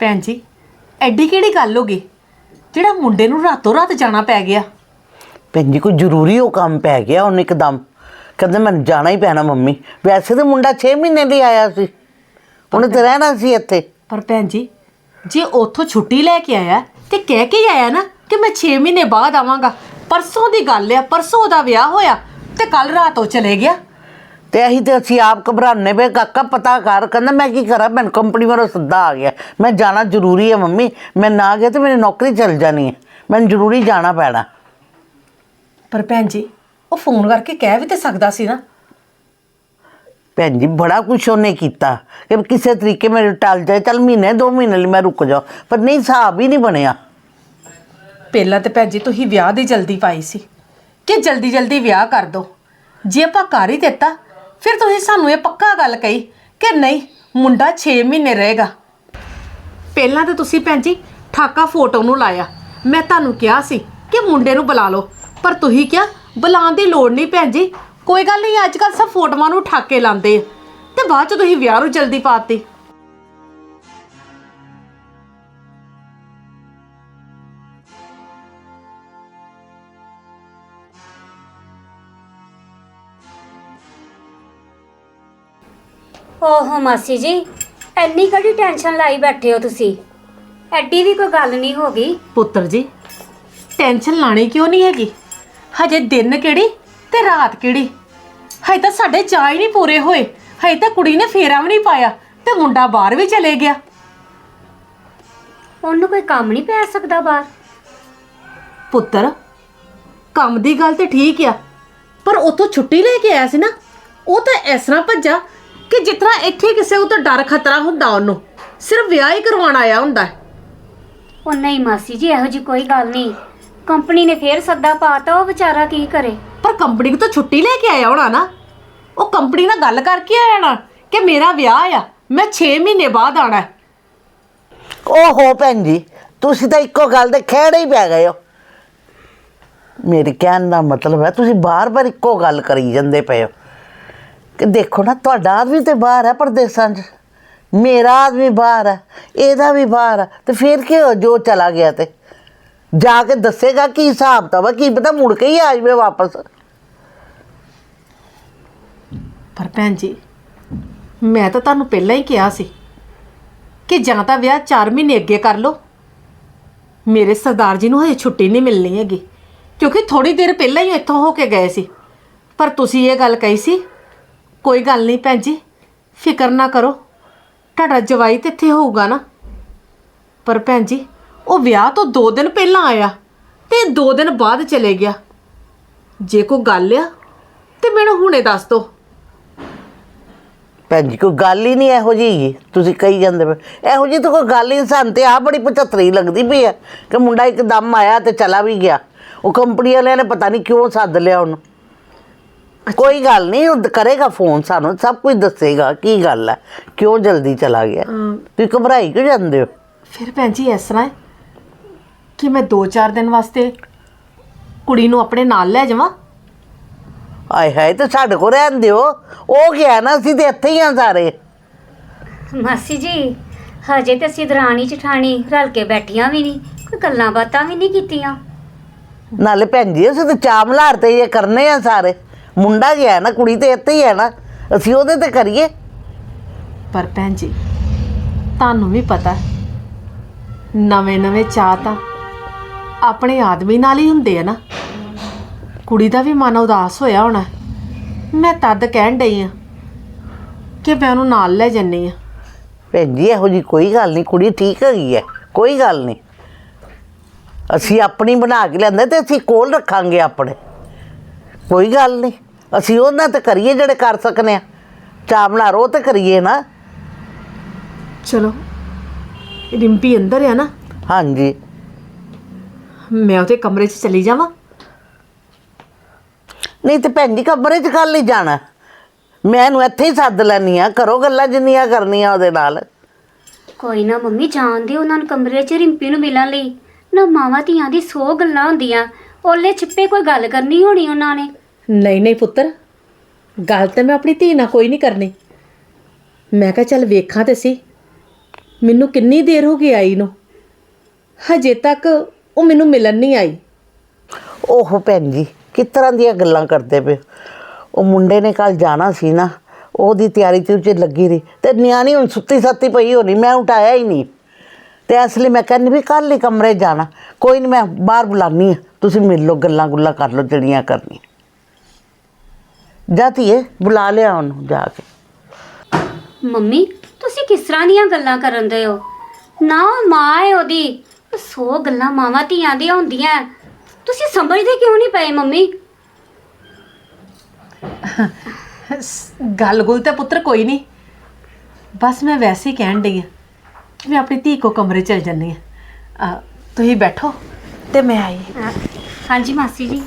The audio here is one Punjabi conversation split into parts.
ਭੈਣ ਜੀ ਐਡੀ ਕਿਹੜੀ ਗੱਲ ਹੋ ਗਈ? ਜਿਹੜਾ ਮੁੰਡੇ ਨੂੰ ਰਾਤੋਂ ਰਾਤ ਜਾਣਾ ਪੈ ਗਿਆ। ਭੈਣ ਜੀ ਕੋਈ ਜ਼ਰੂਰੀ ਉਹ ਕੰਮ ਪੈ ਗਿਆ ਉਹਨੇ ਇੱਕਦਮ। ਕਹਿੰਦੇ ਮੈਨੂੰ ਜਾਣਾ ਹੀ ਪੈਣਾ ਮੰਮੀ। ਵੈਸੇ ਤਾਂ ਮੁੰਡਾ 6 ਮਹੀਨੇ ਲਈ ਆਇਆ ਸੀ। ਉਹਨੇ ਤਾਂ ਰਹਿਣਾ ਸੀ ਇੱਥੇ। ਪਰ ਭੈਣ ਜੀ ਜੇ ਉੱਥੋਂ ਛੁੱਟੀ ਲੈ ਕੇ ਆਇਆ ਤੇ ਕਹਿ ਕੇ ਹੀ ਆਇਆ ਨਾ ਕਿ ਮੈਂ 6 ਮਹੀਨੇ ਬਾਅਦ ਆਵਾਂਗਾ। ਪਰਸੋਂ ਦੀ ਗੱਲ ਆ ਪਰਸੋਂ ਦਾ ਵਿਆਹ ਹੋਇਆ ਤੇ ਕੱਲ ਰਾਤ ਉਹ ਚਲੇ ਗਿਆ। ਤੇ ਅਸੀਂ ਤੇ ਅਸੀਂ ਆਪ ਘਬਰਾਨੇ ਪਏ ਕਾਕਾ ਪਤਾ ਕਰ ਕਹਿੰਦਾ ਮੈਂ ਕੀ ਕਰਾਂ ਮੈਨੂੰ ਕੰਪਨੀ ਵੱਲੋਂ ਸੱਦਾ ਆ ਗਿਆ। ਮੈਂ ਜਾਣਾ ਜ਼ਰੂਰੀ ਹੈ ਮੰਮੀ ਮੈਂ ਨਾ ਗਿਆ ਤੇ ਮੇਰੀ ਨੌਕਰੀ ਚਲ ਜਾਣੀ ਹੈ ਮੈਨੂੰ ਜ਼ਰੂਰੀ ਜਾਣਾ ਪੈਣਾ। ਪਰ ਭੈਣ ਜੀ ਉਹ ਫੋਨ ਕਰਕੇ ਕਹਿ ਵੀ ਤੇ ਸਕਦਾ ਸੀ ਨਾ। ਭੈਣ ਜੀ ਬੜਾ ਕੁਛ ਉਹਨੇ ਕੀਤਾ ਕਿ ਕਿਸੇ ਤਰੀਕੇ ਮੇਰੇ ਟਲ ਜਾਏ ਚੱਲ ਮਹੀਨੇ ਦੋ ਮਹੀਨੇ ਲਈ ਮੈਂ ਰੁਕ ਜਾ ਪਰ ਨਹੀਂ ਹਿਸਾਬ ਹੀ ਨਹੀਂ ਬਣਿਆ। ਪਹਿਲਾਂ ਤੇ ਭੈਣ ਜੀ ਤੁਸੀਂ ਵਿਆਹ ਦੀ ਜਲਦੀ ਪਾਈ ਸੀ। ਕਿ ਜਲਦੀ ਜਲਦੀ ਵਿਆਹ ਕਰ ਦੋ। ਜੇ ਆਪਾਂ ਕਰ ਹੀ ਦਿੱਤਾ ਫਿਰ ਤੁਸੀਂ ਸਾਨੂੰ ਇਹ ਪੱਕਾ ਗੱਲ ਕਹੀ ਕਿ ਨਹੀਂ, ਮੁੰਡਾ 6 ਮਹੀਨੇ ਰਹੇਗਾ। ਪਹਿਲਾਂ ਤਾਂ ਤੁਸੀਂ ਭੈਣ ਜੀ ਠਾਕਾ ਫੋਟੋ ਨੂੰ ਲਾਇਆ। ਮੈਂ ਤੁਹਾਨੂੰ ਕਿਹਾ ਸੀ ਕਿ ਮੁੰਡੇ ਨੂੰ ਬੁਲਾ ਲਓ। ਪਰ ਤੁਸੀਂ ਕਿਹਾ, ਬੁਲਾਉਣ ਦੀ ਲੋੜ ਨਹੀਂ ਭੈਣ ਜੀ। ਕੋਈ ਗੱਲ ਨਹੀਂ, ਅੱਜ ਕੱਲ ਸਭ ਫੋਟੋਆਂ ਨੂੰ ਠਾਕੇ ਲਾਉਂਦੇ ਆ। ਤੇ ਬਾਅਦ ਚ ਤੁਸੀਂ ਵਿਆਹ ਨੂੰ ਜਲਦੀ ਪਾਤੀ ਓਹੋ ਮਾਸੀ ਜੀ ਐਨੀ ਕੜੀ ਟੈਨਸ਼ਨ ਲਾਈ ਬੈਠੇ ਹੋ ਤੁਸੀਂ? ਐਡੀ ਵੀ ਕੋਈ ਗੱਲ ਨਹੀਂ ਹੋ ਗਈ। ਪੁੱਤਰ ਜੀ ਟੈਨਸ਼ਨ ਲਾਣੀ ਕਿਉਂ ਨਹੀਂ ਹੈਗੀ? ਹਜੇ ਦਿਨ ਕਿਹੜੀ ਤੇ ਰਾਤ ਕਿਹੜੀ? ਹਜੇ ਤਾਂ ਸਾਡੇ ਚਾਅ ਹੀ ਨਹੀਂ ਪੂਰੇ ਹੋਏ। ਹਜੇ ਤਾਂ ਕੁੜੀ ਨੇ ਫੇਰਾ ਵੀ ਨਹੀਂ ਪਾਇਆ ਤੇ ਮੁੰਡਾ ਬਾਹਰ ਵੀ ਚਲੇ ਗਿਆ। ਉਹਨੂੰ ਕੋਈ ਕੰਮ ਨਹੀਂ ਪੈ ਸਕਦਾ ਬਾਹਰ? ਪੁੱਤਰ ਕੰਮ ਦੀ ਗੱਲ ਤੇ ਠੀਕ ਆ ਪਰ ਉਤੋਂ ਛੁੱਟੀ ਲੈ ਕੇ ਆਇਆ ਸੀ ਨਾ ਉਹ ਤਾਂ ਇਸ ਤਰ੍ਹਾਂ ਭੱਜਾ ਕਿ ਜਿਤਨਾ ਇੱਥੇ ਕਿਸੇ ਉਹ ਤੋਂ ਡਰ ਖਤਰਾ ਹੁੰਦਾ ਉਹਨੂੰ ਸਿਰਫ ਵਿਆਹ ਹੀ ਕਰਵਾਉਣ ਆਇਆ ਹੁੰਦਾ ਹੈ। ਉਹ ਨਹੀਂ ਮਾਸੀ ਜੀ ਇਹੋ ਜੀ ਕੋਈ ਗੱਲ ਨਹੀਂ। ਕੰਪਨੀ ਨੇ ਫੇਰ ਸੱਦਾ ਪਾਤਾ ਉਹ ਵਿਚਾਰਾ ਕੀ ਕਰੇ? ਪਰ ਕੰਪਨੀ ਤੋਂ ਛੁੱਟੀ ਲੈ ਕੇ ਆਇਆ ਹੋਣਾ ਨਾ। ਉਹ ਕੰਪਨੀ ਨਾਲ ਗੱਲ ਕਰਕੇ ਆਇਆ ਨਾ ਕਿ ਮੇਰਾ ਵਿਆਹ ਆ ਮੈਂ 6 ਮਹੀਨੇ ਬਾਅਦ ਆਣਾ ਹੈ। ਓਹੋ ਭੈਣ ਜੀ ਤੁਸੀਂ ਤਾਂ ਇੱਕੋ ਗੱਲ ਦੇ ਖਹਿੜੇ ਹੀ ਪੈ ਗਏ ਹੋ। ਮੇਰੇ ਕਹਿਣ ਦਾ ਮਤਲਬ ਹੈ ਤੁਸੀਂ ਬਾਰ-ਬਾਰ ਇੱਕੋ ਗੱਲ ਕਰੀ ਜਾਂਦੇ ਪਏ ਹੋ। ਕਿ ਦੇਖੋ ਨਾ, ਤੁਹਾਡਾ ਆਦਮੀ ਤੇ ਬਾਹਰ ਹੈ ਪਰਦੇਸਾਂ 'ਚ। ਮੇਰਾ ਆਦਮੀ ਬਾਹਰ ਹੈ, ਇਹਦਾ ਵੀ ਬਾਹਰ ਹੈ। ਤੇ ਫਿਰ ਕੀ ਹੋਇਆ, ਜੋ ਚਲਾ ਗਿਆ ਤੇ? ਜਾ ਕੇ ਦੱਸੇਗਾ ਕੀ ਹਿਸਾਬ ਤਾਂ ਵਾ, ਕੀ ਪਤਾ ਮੁੜ ਕੇ ਹੀ ਆ ਜਾਵੇ ਵਾਪਸ। ਪਰ ਭੈਣ ਜੀ, ਮੈਂ ਤਾਂ ਤੁਹਾਨੂੰ ਪਹਿਲਾਂ ਹੀ ਕਿਹਾ ਸੀ ਕਿ ਜਾਂ ਤਾਂ ਵਿਆਹ 4 ਮਹੀਨੇ ਅੱਗੇ ਕਰ ਲਓ। ਮੇਰੇ ਸਰਦਾਰ ਜੀ ਨੂੰ ਹਜੇ ਛੁੱਟੀ ਨਹੀਂ ਮਿਲਣੀ ਹੈਗੀ, ਕਿਉਂਕਿ ਥੋੜੀ ਦੇਰ ਪਹਿਲਾਂ ਹੀ ਇੱਥੋਂ ਹੋ ਕੇ ਗਏ ਸੀ। ਪਰ ਤੁਸੀਂ ਇਹ ਗੱਲ ਕਹੀ ਸੀ ਕੋਈ ਗੱਲ ਨਹੀਂ ਭੈਣ ਜੀ, ਫਿਕਰ ਨਾ ਕਰੋ। ਤੁਹਾਡਾ ਜਵਾਈ ਤੇ ਇੱਥੇ ਹੋਊਗਾ ਨਾ। ਪਰ ਭੈਣ ਜੀ, ਉਹ ਵਿਆਹ ਤੋਂ 2 ਦਿਨ ਪਹਿਲਾਂ ਆਇਆ ਤੇ 2 ਦਿਨ ਬਾਅਦ ਚਲੇ ਗਿਆ। ਜੇ ਕੋਈ ਗੱਲ ਆ, ਤੇ ਮੈਨੂੰ ਹੁਣੇ ਦੱਸ ਦਿਓ। ਭੈਣ ਜੀ, ਕੋਈ ਗੱਲ ਹੀ ਨਹੀਂ ਇਹੋ ਜਿਹੀ। ਤੁਸੀਂ ਕਹੀ ਜਾਂਦੇ ਪਏ। ਇਹੋ ਜਿਹੀ ਤਾਂ ਕੋਈ ਗੱਲ ਹੀ ਨਹੀਂ, ਸਾਨੂੰ ਤੇ ਆ ਬੜੀ ਪਚੱਤਰੀ ਲੱਗਦੀ ਪਈ ਹੈ ਕਿ ਮੁੰਡਾ ਇੱਕਦਮ ਆਇਆ ਤੇ ਚਲਾ ਵੀ ਗਿਆ। ਉਹ ਕੰਪਨੀ ਵਾਲਿਆਂ ਨੇ ਪਤਾ ਨਹੀਂ ਕਿਉਂ ਸੱਦ ਲਿਆ ਉਹਨੂੰ। ਕੋਈ ਗੱਲ ਨਹੀਂ ਉਹ ਕਰੇਗਾ ਫੋਨ ਸਾਨੂੰ ਸਭ ਕੁਝ ਦੱਸੇਗਾ ਕੀ ਗੱਲ ਹੈ ਕਿਉਂ ਜਲਦੀ ਚਲਾ ਗਿਆ। ਤੁਸੀਂ ਘਬਰਾਈ ਕਿਉਂ ਜਾਂਦੇ ਹੋ? ਫਿਰ ਭੈਣ ਜੀ ਇਸ ਤਰ੍ਹਾਂ ਹੈ ਕਿ ਮੈਂ 2-4 ਦਿਨ ਵਾਸਤੇ ਕੁੜੀ ਨੂੰ ਆਪਣੇ ਨਾਲ ਲੈ ਜਾਵਾਂ। ਆਏ ਹਾਏ ਤੇ ਸਾਡੇ ਕੋਲ ਰਹਿਣ ਦਿਓ। ਉਹ ਗਿਆ ਨਾ ਅਸੀਂ ਤੇ ਇੱਥੇ ਹੀ ਆ ਸਾਰੇ। ਮਾਸੀ ਜੀ ਹਜੇ ਤੇ ਅਸੀਂ ਦਰਾਣੀ ਜਠਾਣੀ ਰਲ ਕੇ ਬੈਠੀਆਂ ਵੀ ਨਹੀਂ ਕੋਈ ਗੱਲਾਂ ਬਾਤਾਂ ਵੀ ਨਹੀਂ ਕੀਤੀਆਂ। ਨਾਲੇ ਭੈਣ ਜੀ ਅਸੀਂ ਤੇ ਚਾਮਲਾਰ ਤੇ ਇਹ ਕਰਨੇ ਆ ਸਾਰੇ। ਮੁੰਡਾ ਗਿਆ ਨਾ ਕੁੜੀ ਤੇ ਇੱਥੇ ਹੀ ਹੈ ਨਾ ਅਸੀਂ ਉਹਦੇ ਤੇ ਕਰੀਏ। ਪਰ ਭੈਣ ਜੀ ਤੁਹਾਨੂੰ ਵੀ ਪਤਾ ਨਵੇਂ ਨਵੇਂ ਚਾਹ ਤਾਂ ਆਪਣੇ ਆਦਮੀ ਨਾਲ ਹੀ ਹੁੰਦੇ ਆ ਨਾ। ਕੁੜੀ ਦਾ ਵੀ ਮਨ ਉਦਾਸ ਹੋਇਆ ਹੋਣਾ। ਮੈਂ ਤਦ ਕਹਿਣ ਡਈ ਆ ਕਿ ਮੈਂ ਉਹਨੂੰ ਨਾਲ ਲੈ ਜੰਨੀ ਆ। ਭੈਣ ਜੀ ਇਹੋ ਜੀ ਕੋਈ ਗੱਲ ਨਹੀਂ ਕੁੜੀ ਠੀਕ ਹੈਗੀ ਹੈ ਕੋਈ ਗੱਲ ਨਹੀਂ। ਅਸੀਂ ਆਪਣੀ ਬਣਾ ਕੇ ਲੈਂਦੇ ਤੇ ਅਸੀਂ ਕੋਲ ਰੱਖਾਂਗੇ ਆਪਣੇ। ਕੋਈ ਗੱਲ ਨਹੀਂ। ਅਸੀਂ ਉਹਨਾਂ ਤੇ ਕਰੀਏ ਜਿਹੜੇ ਕਰ ਸਕਨੇ ਆ। ਚਾਮਲਾ ਰੋ ਤੇ ਕਰੀਏ ਨਾ। ਚਲੋ ਰਿੰਪੀ ਅੰਦਰ ਆ ਨਾ। ਹਾਂਜੀ। ਮੈਂ ਉਹਦੇ ਕਮਰੇ 'ਚ ਚਲੀ ਜਾਵਾਂ। ਨਹੀਂ ਤੇ ਭੈਣ ਜੀ ਕਮਰੇ 'ਚ ਕੱਲ ਹੀ ਜਾਣਾ। ਮੈਂ ਇਹਨੂੰ ਇੱਥੇ ਹੀ ਸੱਦ ਲੈਣੀ ਆ ਕਰੋ ਗੱਲਾਂ ਜਿੰਨੀਆਂ ਕਰਨੀਆਂ ਉਹਦੇ ਨਾਲ। ਕੋਈ ਨਾ ਮੰਮੀ ਜਾਣਦੇ ਉਹਨਾਂ ਨੂੰ ਕਮਰੇ 'ਚ ਰਿੰਪੀ ਨੂੰ ਮਿਲਣ ਲਈ। ਨਾ ਮਾਵਾਂ ਧੀਆਂ ਦੀ ਸੌ ਗੱਲਾਂ ਹੁੰਦੀਆਂ। ਓਲੇ ਛਿੱਪੇ ਕੋਈ ਗੱਲ ਕਰਨੀ ਹੋਣੀ ਉਹਨਾਂ ਨੇ। ਨਹੀਂ ਨਹੀਂ ਪੁੱਤਰ। ਗੱਲ ਤਾਂ ਮੈਂ ਆਪਣੀ ਧੀ ਨਾਲ ਕੋਈ ਨਹੀਂ ਕਰਨੀ। ਮੈਂ ਕਿਹਾ ਚੱਲ ਵੇਖਾਂ ਤੇ ਸੀ। ਮੈਨੂੰ ਕਿੰਨੀ ਦੇਰ ਹੋ ਗਈ ਆਈ ਨੂੰ। ਹਜੇ ਤੱਕ ਉਹ ਮੈਨੂੰ ਮਿਲਣ ਨਹੀਂ ਆਈ। ਓਹੋ ਭੈਣ ਜੀ, ਕਿਸ ਤਰ੍ਹਾਂ ਦੀਆਂ ਗੱਲਾਂ ਕਰਦੇ ਪਏ ਉਹ ਮੁੰਡੇ ਨੇ ਕੱਲ ਜਾਣਾ ਸੀ ਨਾ, ਉਹਦੀ ਤਿਆਰੀ ਤੇ ਵਿੱਚ ਲੱਗੀ ਰਹੀ, ਤੇ ਨਿਆਣੀ ਹੁਣ ਸੁੱਤੀ ਸੱਤੀ ਪਈ ਹੋਣੀ, ਮੈਂ ਉਠਾਇਆ ਹੀ ਨਹੀਂ। ਤੇ ਇਸ ਲਈ ਮੈਂ ਕਹਿੰਦੀ ਵੀ ਕੱਲ ਹੀ ਕਮਰੇ ਜਾਣਾ। ਕੋਈ ਨਹੀਂ, ਮੈਂ ਬਾਹਰ ਬੁਲਾਨੀ ਆ। ਤੁਸੀਂ ਮਿਲ ਲਓ, ਗੱਲਾਂ ਗੁੱਲਾਂ ਕਰ ਲਓ ਜਿਹੜੀਆਂ ਕਰਨੀ ਜਾਤੀਏ ਬੁਲਾ ਲਿਆ ਉਹਨੂੰ ਜਾ ਕੇ। ਮੰਮੀ ਤੁਸੀਂ ਕਿਸ ਤਰ੍ਹਾਂ ਦੀਆਂ ਗੱਲਾਂ ਕਰਨ ਦੇ ਹੋ? ਨਾ ਉਹ ਮਾਂ ਹੈ ਉਹਦੀ ਸੋ ਗੱਲਾਂ ਮਾਵਾਂ ਧੀਆਂ ਦੀਆਂ ਹੁੰਦੀਆਂ। ਤੁਸੀਂ ਸਮਝਦੇ ਕਿਉਂ ਨਹੀਂ ਪਏ ਮੰਮੀ? ਗੱਲ ਗੁੱਲ ਤਾਂ ਪੁੱਤਰ ਕੋਈ ਨਹੀਂ। ਬਸ ਮੈਂ ਵੈਸੇ ਹੀ ਕਹਿਣ ਡਈ ਆ ਕਿ ਮੈਂ ਆਪਣੀ ਧੀ ਕੋ ਕਮਰੇ ਚਲ ਜੰਨੀ ਆ ਤੁਸੀਂ ਬੈਠੋ ਤੇ ਮੈਂ ਆਈ ਹਾਂਜੀ ਮਾਸੀ ਜੀ।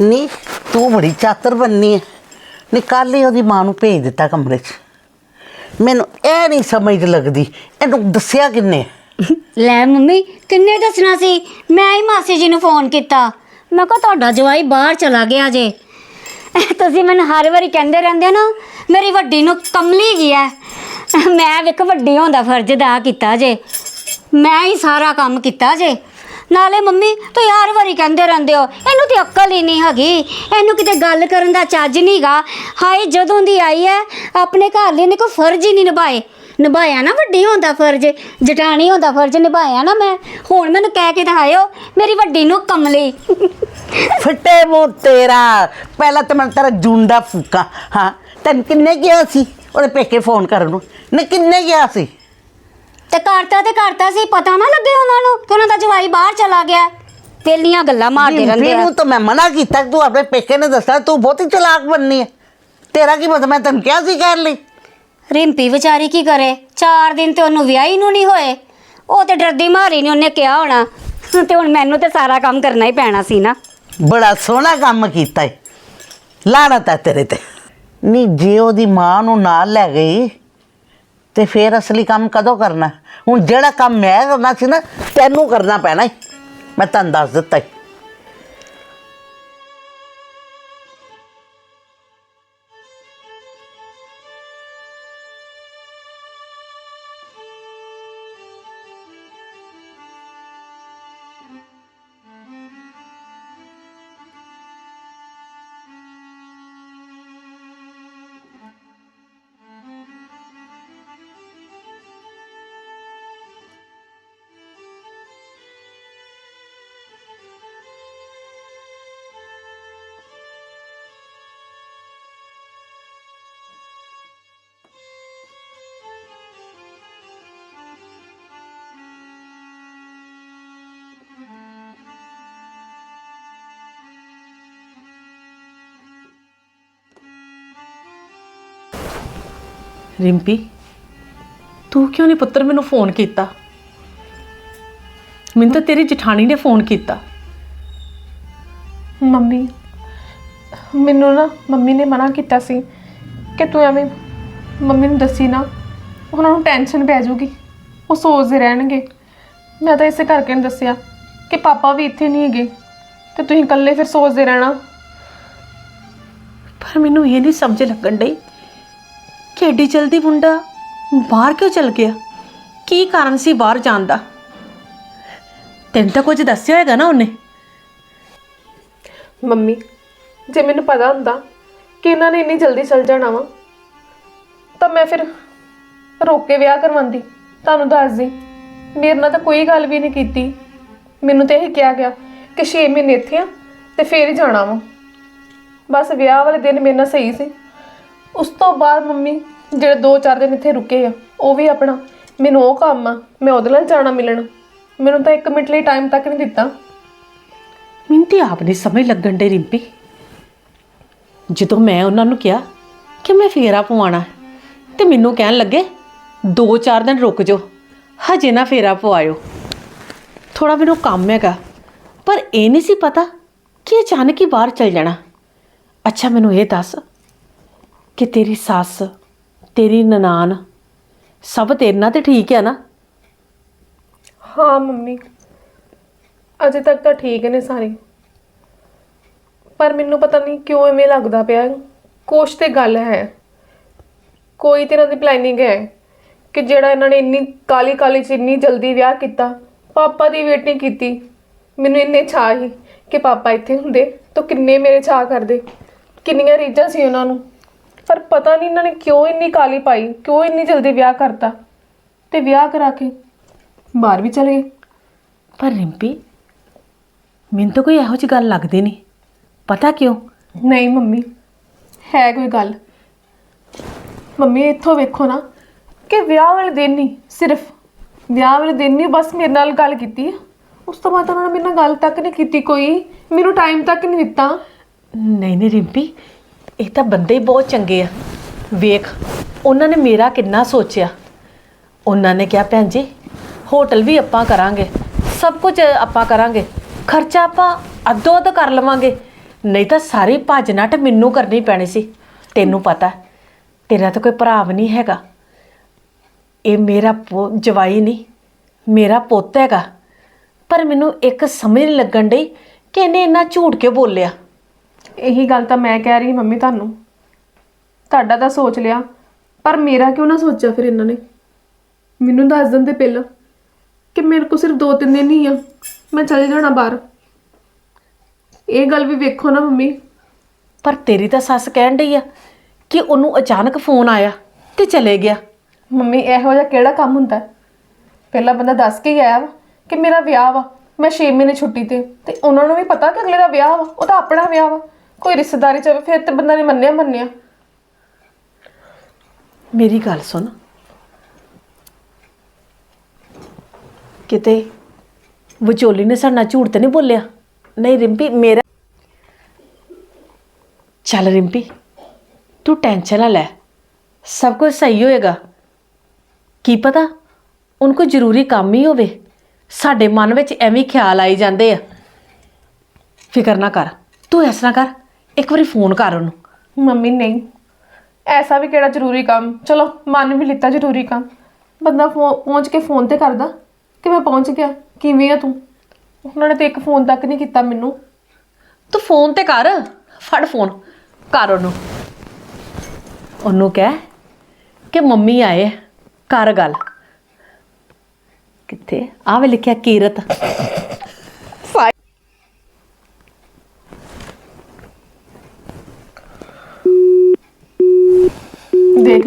ਨਹੀਂ ਤੂੰ ਬੜੀ ਚਾਤਰ ਬੰਨੀ ਹੈ ਨੀ, ਕੱਲ੍ਹ ਹੀ ਉਹਦੀ ਮਾਂ ਨੂੰ ਭੇਜ ਦਿੱਤਾ ਕਮਰੇ 'ਚ। ਮੈਨੂੰ ਇਹ ਨਹੀਂ ਸਮਝ ਲੱਗਦੀ, ਇਹਨੂੰ ਦੱਸਿਆ ਕਿੰਨੇ? ਲੈ ਮੰਮੀ, ਕਿੰਨੇ ਦੱਸਣਾ ਸੀ? ਮੈਂ ਹੀ ਮਾਸੀ ਜੀ ਨੂੰ ਫੋਨ ਕੀਤਾ। ਮੈਂ ਕਿਹਾ ਤੁਹਾਡਾ ਜਵਾਈ ਬਾਹਰ ਚਲਾ ਗਿਆ ਜੇ। ਤੁਸੀਂ ਮੈਨੂੰ ਹਰ ਵਾਰੀ ਕਹਿੰਦੇ ਰਹਿੰਦੇ ਹੋ ਨਾ, ਮੇਰੀ ਵੱਡੀ ਨੂੰ ਕਮਲੀ ਗਿਆ ਮੈਂ ਵੇਖ ਵੱਡੀ ਹੋਣ ਦਾ ਫਰਜ਼ ਦਾ ਕੀਤਾ ਜੇ। ਮੈਂ ਹੀ ਸਾਰਾ ਕੰਮ ਕੀਤਾ ਜੇ। ਨਾਲੇ ਮੰਮੀ ਤੂੰ ਹਰ ਵਾਰੀ ਕਹਿੰਦੇ ਰਹਿੰਦੇ ਹੋ, ਇਹਨੂੰ ਤੇ ਅਕਲ ਹੀ ਨਹੀਂ ਹੈਗੀ। ਇਹਨੂੰ ਕਿਤੇ ਗੱਲ ਕਰਨ ਦਾ ਚੱਜ ਨਹੀਂਗਾ ਹਾਏ, ਜਦੋਂ ਦੀ ਆਈ ਹੈ ਆਪਣੇ ਘਰ ਲਈ ਨੇ ਕੋਈ ਫਰਜ਼ ਹੀ ਨਹੀਂ ਨਿਭਾਏ। ਨਿਭਾਇਆ ਨਾ ਵੱਡੀ ਹੋਣ ਫਰਜ਼ ਜਟਾਣੀ ਹੋਣ ਫਰਜ਼ ਨਿਭਾਇਆ ਨਾ ਮੈਂ। ਹੁਣ ਮੈਨੂੰ ਕਹਿ ਕੇ ਦਿਖਾਇਓ, ਮੇਰੀ ਵੱਡੀ ਨੂੰ ਕਮਲੀ। ਫਟੇ ਮੂੰਹ ਤੇਰਾ। ਪਹਿਲਾਂ ਤਾਂ ਮੈਂ ਤੇਰਾ ਜੁੰਡਾ ਫੂਕਾ। ਹਾਂ, ਤੈਨੂੰ ਕਿੰਨੇ ਗਿਆ ਸੀ? ਉਹਦੇ ਪੇਕੇ ਫੋਨ ਕਰਨ ਨੂੰ। ਨੇ ਕਿੰਨੇ ਗਿਆ ਸੀ? ਤੇ ਕਰਤਾ ਤੇ ਕਰਤਾ ਸੀ ਪਤਾ ਨਾ ਲੱਗੇ ਉਹਨਾਂ ਨੂੰ ਕਿ ਉਹਨਾਂ ਦਾ ਜਵਾਈ ਬਾਹਰ ਚਲਾ ਗਿਆ। ਪਹਿਲੀਆਂ ਗੱਲਾਂ ਮਾਰਦੇ ਰਹਿੰਦੇ ਆ। ਨੂੰ ਤਾਂ ਮੈਂ ਮਨਾ ਕੀਤਾ ਕਿ ਤੂੰ ਆਪਣੇ ਪੇਕੇ ਨੇ ਦੱਸਿਆ ਤੂੰ ਬਹੁਤੀ ਚਲਾਕ ਬੰਨੀ ਹੈ। ਤੇਰਾ ਕੀ ਪਤਾ ਮੈਂ ਤੈਨੂੰ ਕਿਹਾ ਸੀ ਕਹਿਣ ਲਈ। ਰਿੰਪੀ ਵਿਚਾਰੀ ਕੀ ਕਰੇ? 4 ਦਿਨ ਤੇ ਉਹਨੂੰ ਵਿਆਹੀ ਨੂੰ ਨਹੀਂ ਹੋਏ। ਉਹ ਤੇ ਡਰਦੀ ਮਾਰੀ ਨੇ ਉਹਨੇ ਕਿਹਾ ਹੋਣਾ। ਤੇ ਹੁਣ ਮੈਨੂੰ ਤੇ ਸਾਰਾ ਕੰਮ ਕਰਨਾ ਹੀ ਪੈਣਾ ਸੀ ਨਾ। ਬੜਾ ਸੋਹਣਾ ਕੰਮ ਕੀਤਾ ਏ। ਲਾਣਤ ਹੈ ਤੇਰੇ ਤੇ। ਨਹੀਂ ਜੇ ਉਹਦੀ ਮਾਂ ਨੂੰ ਨਾਲ ਲੈ ਗਈ ਤੇ ਫੇਰ ਅਸਲੀ ਕੰਮ ਕਦੋਂ ਕਰਨਾ? ਹੁਣ ਜਿਹੜਾ ਕੰਮ ਮੈਂ ਕਰਨਾ ਸੀ ਨਾ, ਤੈਨੂੰ ਕਰਨਾ ਪੈਣਾ ਏ ਮੈਂ ਤੁਹਾਨੂੰ ਦੱਸ ਦਿੱਤਾ ਏ ਰਿੰਪੀ ਤੂੰ ਕਿਉਂ ਨਹੀਂ ਪੁੱਤਰ ਮੈਨੂੰ ਫੋਨ ਕੀਤਾ? ਮੈਨੂੰ ਤਾਂ ਤੇਰੀ ਜਠਾਣੀ ਨੇ ਫੋਨ ਕੀਤਾ। ਮੰਮੀ ਮੈਨੂੰ ਨਾ ਮੰਮੀ ਨੇ ਮਨਾ ਕੀਤਾ ਸੀ ਕਿ ਤੂੰ ਐਵੇਂ ਮੰਮੀ ਨੂੰ ਦੱਸੀ ਨਾ ਉਹਨਾਂ ਨੂੰ ਟੈਨਸ਼ਨ ਪੈ ਜਾਊਗੀ। ਉਹ ਸੋਚਦੇ ਰਹਿਣਗੇ। ਮੈਂ ਤਾਂ ਇਸੇ ਕਰਕੇ ਨਹੀਂ ਦੱਸਿਆ ਕਿ ਪਾਪਾ ਵੀ ਇੱਥੇ ਨਹੀਂ ਹੈਗੇ ਤੇ ਤੁਸੀਂ ਇਕੱਲੇ ਫਿਰ ਸੋਚਦੇ ਰਹਿਣਾ। ਪਰ ਮੈਨੂੰ ਇਹ ਨਹੀਂ ਸਮਝ ਲੱਗਣ ਡਈ ਕਿ ਐਡੀ ਜਲਦੀ ਮੁੰਡਾ? ਬਾਹਰ ਕਿਉਂ ਚਲ ਗਿਆ? ਕੀ ਕਾਰਨ ਸੀ ਬਾਹਰ ਜਾਣ ਦਾ? ਤੈਨੂੰ ਤਾਂ ਕੁਝ ਦੱਸਿਆ ਹੋਏਗਾ ਨਾ ਉਹਨੇ? ਮੰਮੀ, ਜੇ ਮੈਨੂੰ ਪਤਾ ਹੁੰਦਾ ਕਿ ਇਹਨਾਂ ਨੇ ਇੰਨੀ ਜਲਦੀ ਚਲ ਜਾਣਾ ਵਾ, ਤਾਂ ਮੈਂ ਫਿਰ ਰੋਕ ਕੇ ਵਿਆਹ ਕਰਵਾਉਂਦੀ। ਤੁਹਾਨੂੰ ਦੱਸਦੀ ਮੇਰੇ ਨਾਲ ਤਾਂ ਕੋਈ ਗੱਲ ਵੀ ਨਹੀਂ ਕੀਤੀ। ਮੈਨੂੰ ਤਾਂ ਇਹ ਕਿਹਾ ਗਿਆ ਕਿ 6 ਮਹੀਨੇ ਇੱਥੇ ਆ ਤੇ ਫੇਰ ਹੀ ਜਾਣਾ ਵਾ। ਬਸ ਵਿਆਹ ਵਾਲੇ ਦਿਨ ਮੇਰੇ ਨਾਲ ਸਹੀ ਸੀ। ਉਸ ਤੋਂ ਬਾਅਦ ਮੰਮੀ, ਜਿਹੜੇ 2-4 ਦਿਨ ਇੱਥੇ ਰੁਕੇ ਆ, ਉਹ ਵੀ ਆਪਣਾ। ਮੈਨੂੰ ਉਹ ਕੰਮ ਆ, ਮੈਂ ਉਹਦੇ ਨਾਲ ਜਾਣਾ ਮਿਲਣ। ਮੈਨੂੰ ਤਾਂ 1 ਮਿੰਟ ਲਈ ਟਾਈਮ ਤੱਕ ਨਹੀਂ ਦਿੱਤਾ। ਮੈਨੂੰ ਤੇ ਆਪ ਨਹੀਂ ਸਮਝ ਲੱਗਣ ਡੇ ਰਿੰਪੀ। ਜਦੋਂ ਮੈਂ ਉਹਨਾਂ ਨੂੰ ਕਿਹਾ ਕਿ ਮੈਂ ਫੇਰਾ ਪਵਾਉਣਾ ਤੇ ਮੈਨੂੰ ਕਹਿਣ ਲੱਗੇ 2-4 ਦਿਨ ਰੁਕ ਜਾਓ, ਹਜੇ ਨਾ ਫੇਰਾ ਪਵਾਇਓ ਥੋੜਾ ਮੈਨੂੰ ਕੰਮ ਹੈਗਾ, ਪਰ ਇਹ ਨਹੀਂ ਸੀ ਪਤਾ ਕਿ ਅਚਾਨਕ ਹੀ ਬਾਹਰ ਚਲ ਜਾਣਾ। ਅੱਛਾ, ਮੈਨੂੰ ਇਹ ਦੱਸ ਕਿ ਤੇਰੀ ਸੱਸ, ਤੇਰੀ ਨਨਾਣ ਸਭ ਤੇਰੇ ਨਾਲ ਤੇ ਠੀਕ ਹੈ ਨਾ? ਹਾਂ, ਮੰਮੀ। ਅਜੇ ਤੱਕ ਤਾਂ ਠੀਕ ਨੇ ਸਾਰੇ। ਪਰ ਮੈਨੂੰ ਪਤਾ ਨਹੀਂ ਕਿਉਂ ਐਵੇਂ ਲੱਗਦਾ ਪਿਆ। ਕੁਛ ਤੇ ਗੱਲ ਹੈ। ਕੋਈ ਤੇ ਦੀ ਪਲੈਨਿੰਗ ਹੈ ਕਿ ਜਿਹੜਾ ਇਹਨਾਂ ਨੇ ਇੰਨੀ ਕਾਲੀ ਕਾਲੀ ਚ ਇੰਨੀ ਜਲਦੀ ਵਿਆਹ ਕੀਤਾ, ਪਾਪਾ ਦੀ ਵੇਟ ਨਹੀਂ ਕੀਤੀ। ਮੈਨੂੰ ਇੰਨੇ ਚਾਅ ਹੀ ਕਿ ਪਾਪਾ ਇੱਥੇ ਹੁੰਦੇ ਤਾਂ ਕਿੰਨੇ ਮੇਰੇ ਚਾਅ ਕਰਦੇ। ਕਿੰਨੀਆਂ ਰੀਝਾਂ ਸੀ ਉਹਨਾਂ ਨੂੰ। ਪਰ ਪਤਾ ਨਹੀਂ ਇਹਨਾਂ ਨੇ ਕਿਉਂ ਇੰਨੀ ਕਾਲੀ ਪਾਈ ਕਿਉਂ ਇੰਨੀ ਜਲਦੀ ਵਿਆਹ ਕਰਤਾ। ਤੇ ਵਿਆਹ ਕਰਾ ਕੇ ਬਾਹਰ ਵੀ ਚਲੇ ਗਏ। ਪਰ ਰਿੰਪੀ ਮੈਨੂੰ ਤਾਂ ਕੋਈ ਇਹੋ ਜਿਹੀ ਗੱਲ ਲੱਗਦੀ ਨਹੀਂ। ਪਤਾ ਕਿਉਂ? ਨਹੀਂ ਮੰਮੀ ਹੈ ਕੋਈ ਗੱਲ। ਮੰਮੀ ਇੱਥੋਂ ਵੇਖੋ ਨਾ ਕਿ ਵਿਆਹ ਵਾਲੇ ਦਿਨ ਨਹੀਂ ਸਿਰਫ ਵਿਆਹ ਵਾਲੇ ਦਿਨ ਨਹੀਂ ਬਸ ਮੇਰੇ ਨਾਲ ਗੱਲ ਕੀਤੀ ਹੈ ਉਸ ਤੋਂ ਬਾਅਦ ਉਹਨਾਂ ਨੇ ਮੇਰੇ ਨਾਲ ਗੱਲ ਤੱਕ ਨਹੀਂ ਕੀਤੀ ਕੋਈ ਮੈਨੂੰ ਟਾਈਮ ਤੱਕ ਨਹੀਂ ਦਿੱਤਾ। ਨਹੀਂ ਨਹੀਂ ਰਿੰਪੀ ਇਹ ਤਾਂ ਬੰਦੇ ਹੀ ਬਹੁਤ ਚੰਗੇ ਆ। ਵੇਖ, ਉਹਨਾਂ ਨੇ ਮੇਰਾ ਕਿੰਨਾ ਸੋਚਿਆ। ਉਹਨਾਂ ਨੇ ਕਿਹਾ, ਭੈਣ ਜੀ, ਹੋਟਲ ਵੀ ਆਪਾਂ ਕਰਾਂਗੇ। ਸਭ ਕੁਝ ਆਪਾਂ ਕਰਾਂਗੇ। ਖਰਚਾ ਆਪਾਂ ਅੱਧੋ ਅੱਧ ਕਰ ਲਵਾਂਗੇ। ਨਹੀਂ ਤਾਂ ਸਾਰੀ ਭੱਜ ਨੱਟ ਮੈਨੂੰ ਕਰਨੀ ਪੈਣੀ ਸੀ। ਤੈਨੂੰ ਪਤਾ, ਤੇਰਾ ਤਾਂ ਕੋਈ ਭਰਾ ਵੀ ਨਹੀਂ ਹੈਗਾ। ਇਹ ਮੇਰਾ ਪੋ- ਜਵਾਈ ਨਹੀਂ, ਮੇਰਾ ਪੁੱਤ ਹੈਗਾ। ਪਰ ਮੈਨੂੰ ਇੱਕ ਸਮਝ ਨਹੀਂ ਲੱਗਣ ਡਈ ਕਿ ਇਹਨੇ ਇੰਨਾ ਝੂਠ ਕਿਉਂ ਬੋਲਿਆ। ਇਹੀ ਗੱਲ ਤਾਂ ਮੈਂ ਕਹਿ ਰਹੀ ਮੰਮੀ ਤੁਹਾਨੂੰ। ਤੁਹਾਡਾ ਤਾਂ ਸੋਚ ਲਿਆ ਪਰ ਮੇਰਾ ਕਿਉਂ ਨਾ ਸੋਚਿਆ ਫਿਰ ਇਹਨਾਂ ਨੇ? ਮੈਨੂੰ ਦੱਸ ਦਿੰਦੇ ਪਹਿਲਾਂ ਕਿ ਮੇਰੇ ਕੋਲ ਸਿਰਫ ਦੋ ਤਿੰਨ ਦਿਨ ਹੀ ਆ ਮੈਂ ਚਲੇ ਜਾਣਾ ਬਾਹਰ। ਇਹ ਗੱਲ ਵੀ ਵੇਖੋ ਨਾ ਮੰਮੀ। ਪਰ ਤੇਰੀ ਤਾਂ ਸੱਸ ਕਹਿਣ ਡਈ ਆ ਕਿ ਉਹਨੂੰ ਅਚਾਨਕ ਫੋਨ ਆਇਆ ਤੇ ਚਲੇ ਗਿਆ। ਮੰਮੀ ਇਹੋ ਜਿਹਾ ਕਿਹੜਾ ਕੰਮ ਹੁੰਦਾ? ਹੈ? ਪਹਿਲਾਂ ਬੰਦਾ ਦੱਸ ਕੇ ਹੀ ਆਇਆ ਵਾ ਕਿ ਮੇਰਾ ਵਿਆਹ ਵਾ ਮੈਂ 6 ਮਹੀਨੇ ਛੁੱਟੀ ਤੇ ਤੇ ਉਹਨਾਂ ਨੂੰ ਵੀ ਪਤਾ ਕਿ ਅਗਲੇ ਦਾ ਵਿਆਹ ਵਾ ਉਹ ਤਾਂ ਆਪਣਾ ਵਿਆਹ ਵਾ। ਕੋਈ ਰਿਸ਼ਤੇਦਾਰੀ ਚ ਹੋਵੇ ਫਿਰ ਤੇ ਬੰਦਾ ਨੇ ਮੰਨਿਆ ਮੰਨਿਆ। ਮੇਰੀ ਗੱਲ ਸੁਣ। ਕਿਤੇ ਵਿਚੋਲੀ ਨੇ ਸਾਡੇ ਨਾਲ ਝੂਠ ਤੇ ਨਹੀਂ ਬੋਲਿਆ? ਨਹੀਂ, ਰਿੰਪੀ, ਮੇਰਾ ਚੱਲ ਰਿੰਪੀ, ਤੂੰ ਟੈਨਸ਼ਨ ਨਾ ਲੈ। ਸਭ ਕੁਝ ਸਹੀ ਹੋਏਗਾ। ਕੀ ਪਤਾ ਉਹਨੂੰ ਕੋਈ ਜ਼ਰੂਰੀ ਕੰਮ ਹੀ ਹੋਵੇ। ਸਾਡੇ ਮਨ ਵਿੱਚ ਐਵੇਂ ਖਿਆਲ ਆਈ ਜਾਂਦੇ ਆ। ਫਿਕਰ ਨਾ ਕਰ। ਤੂੰ ਇਸ ਤਰ੍ਹਾਂ ਕਰ। ਇੱਕ ਵਾਰੀ ਫੋਨ ਕਰ ਉਹਨੂੰ। ਮੰਮੀ ਨਹੀਂ। ਐਸਾ ਵੀ ਕਿਹੜਾ ਜ਼ਰੂਰੀ ਕੰਮ? ਚਲੋ ਮੰਨ ਵੀ ਲਿੱਤਾ ਜ਼ਰੂਰੀ ਕੰਮ। ਬੰਦਾ ਫੋ- ਪਹੁੰਚ ਕੇ ਫੋਨ ਤੇ ਕਰਦਾ। ਕਿ ਮੈਂ ਪਹੁੰਚ ਗਿਆ? ਕਿਵੇਂ ਆ ਤੂੰ? ਉਹਨਾਂ ਨੇ ਤੇ ਇੱਕ ਫੋਨ ਤੱਕ ਨਹੀਂ ਕੀਤਾ ਮੈਨੂੰ। ਤੂੰ ਫੋਨ ਤੇ ਕਰ। ਫੜ ਫੋਨ। ਕਰ ਉਹਨੂੰ। ਉਹਨੂੰ ਕਹਿ ਕਿ ਮੰਮੀ ਆਏ। ਆ, ਕਰ ਗੱਲ। ਕਿੱਥੇ? ਆਵੇ ਲਿਖਿਆ ਕੀਰਤ।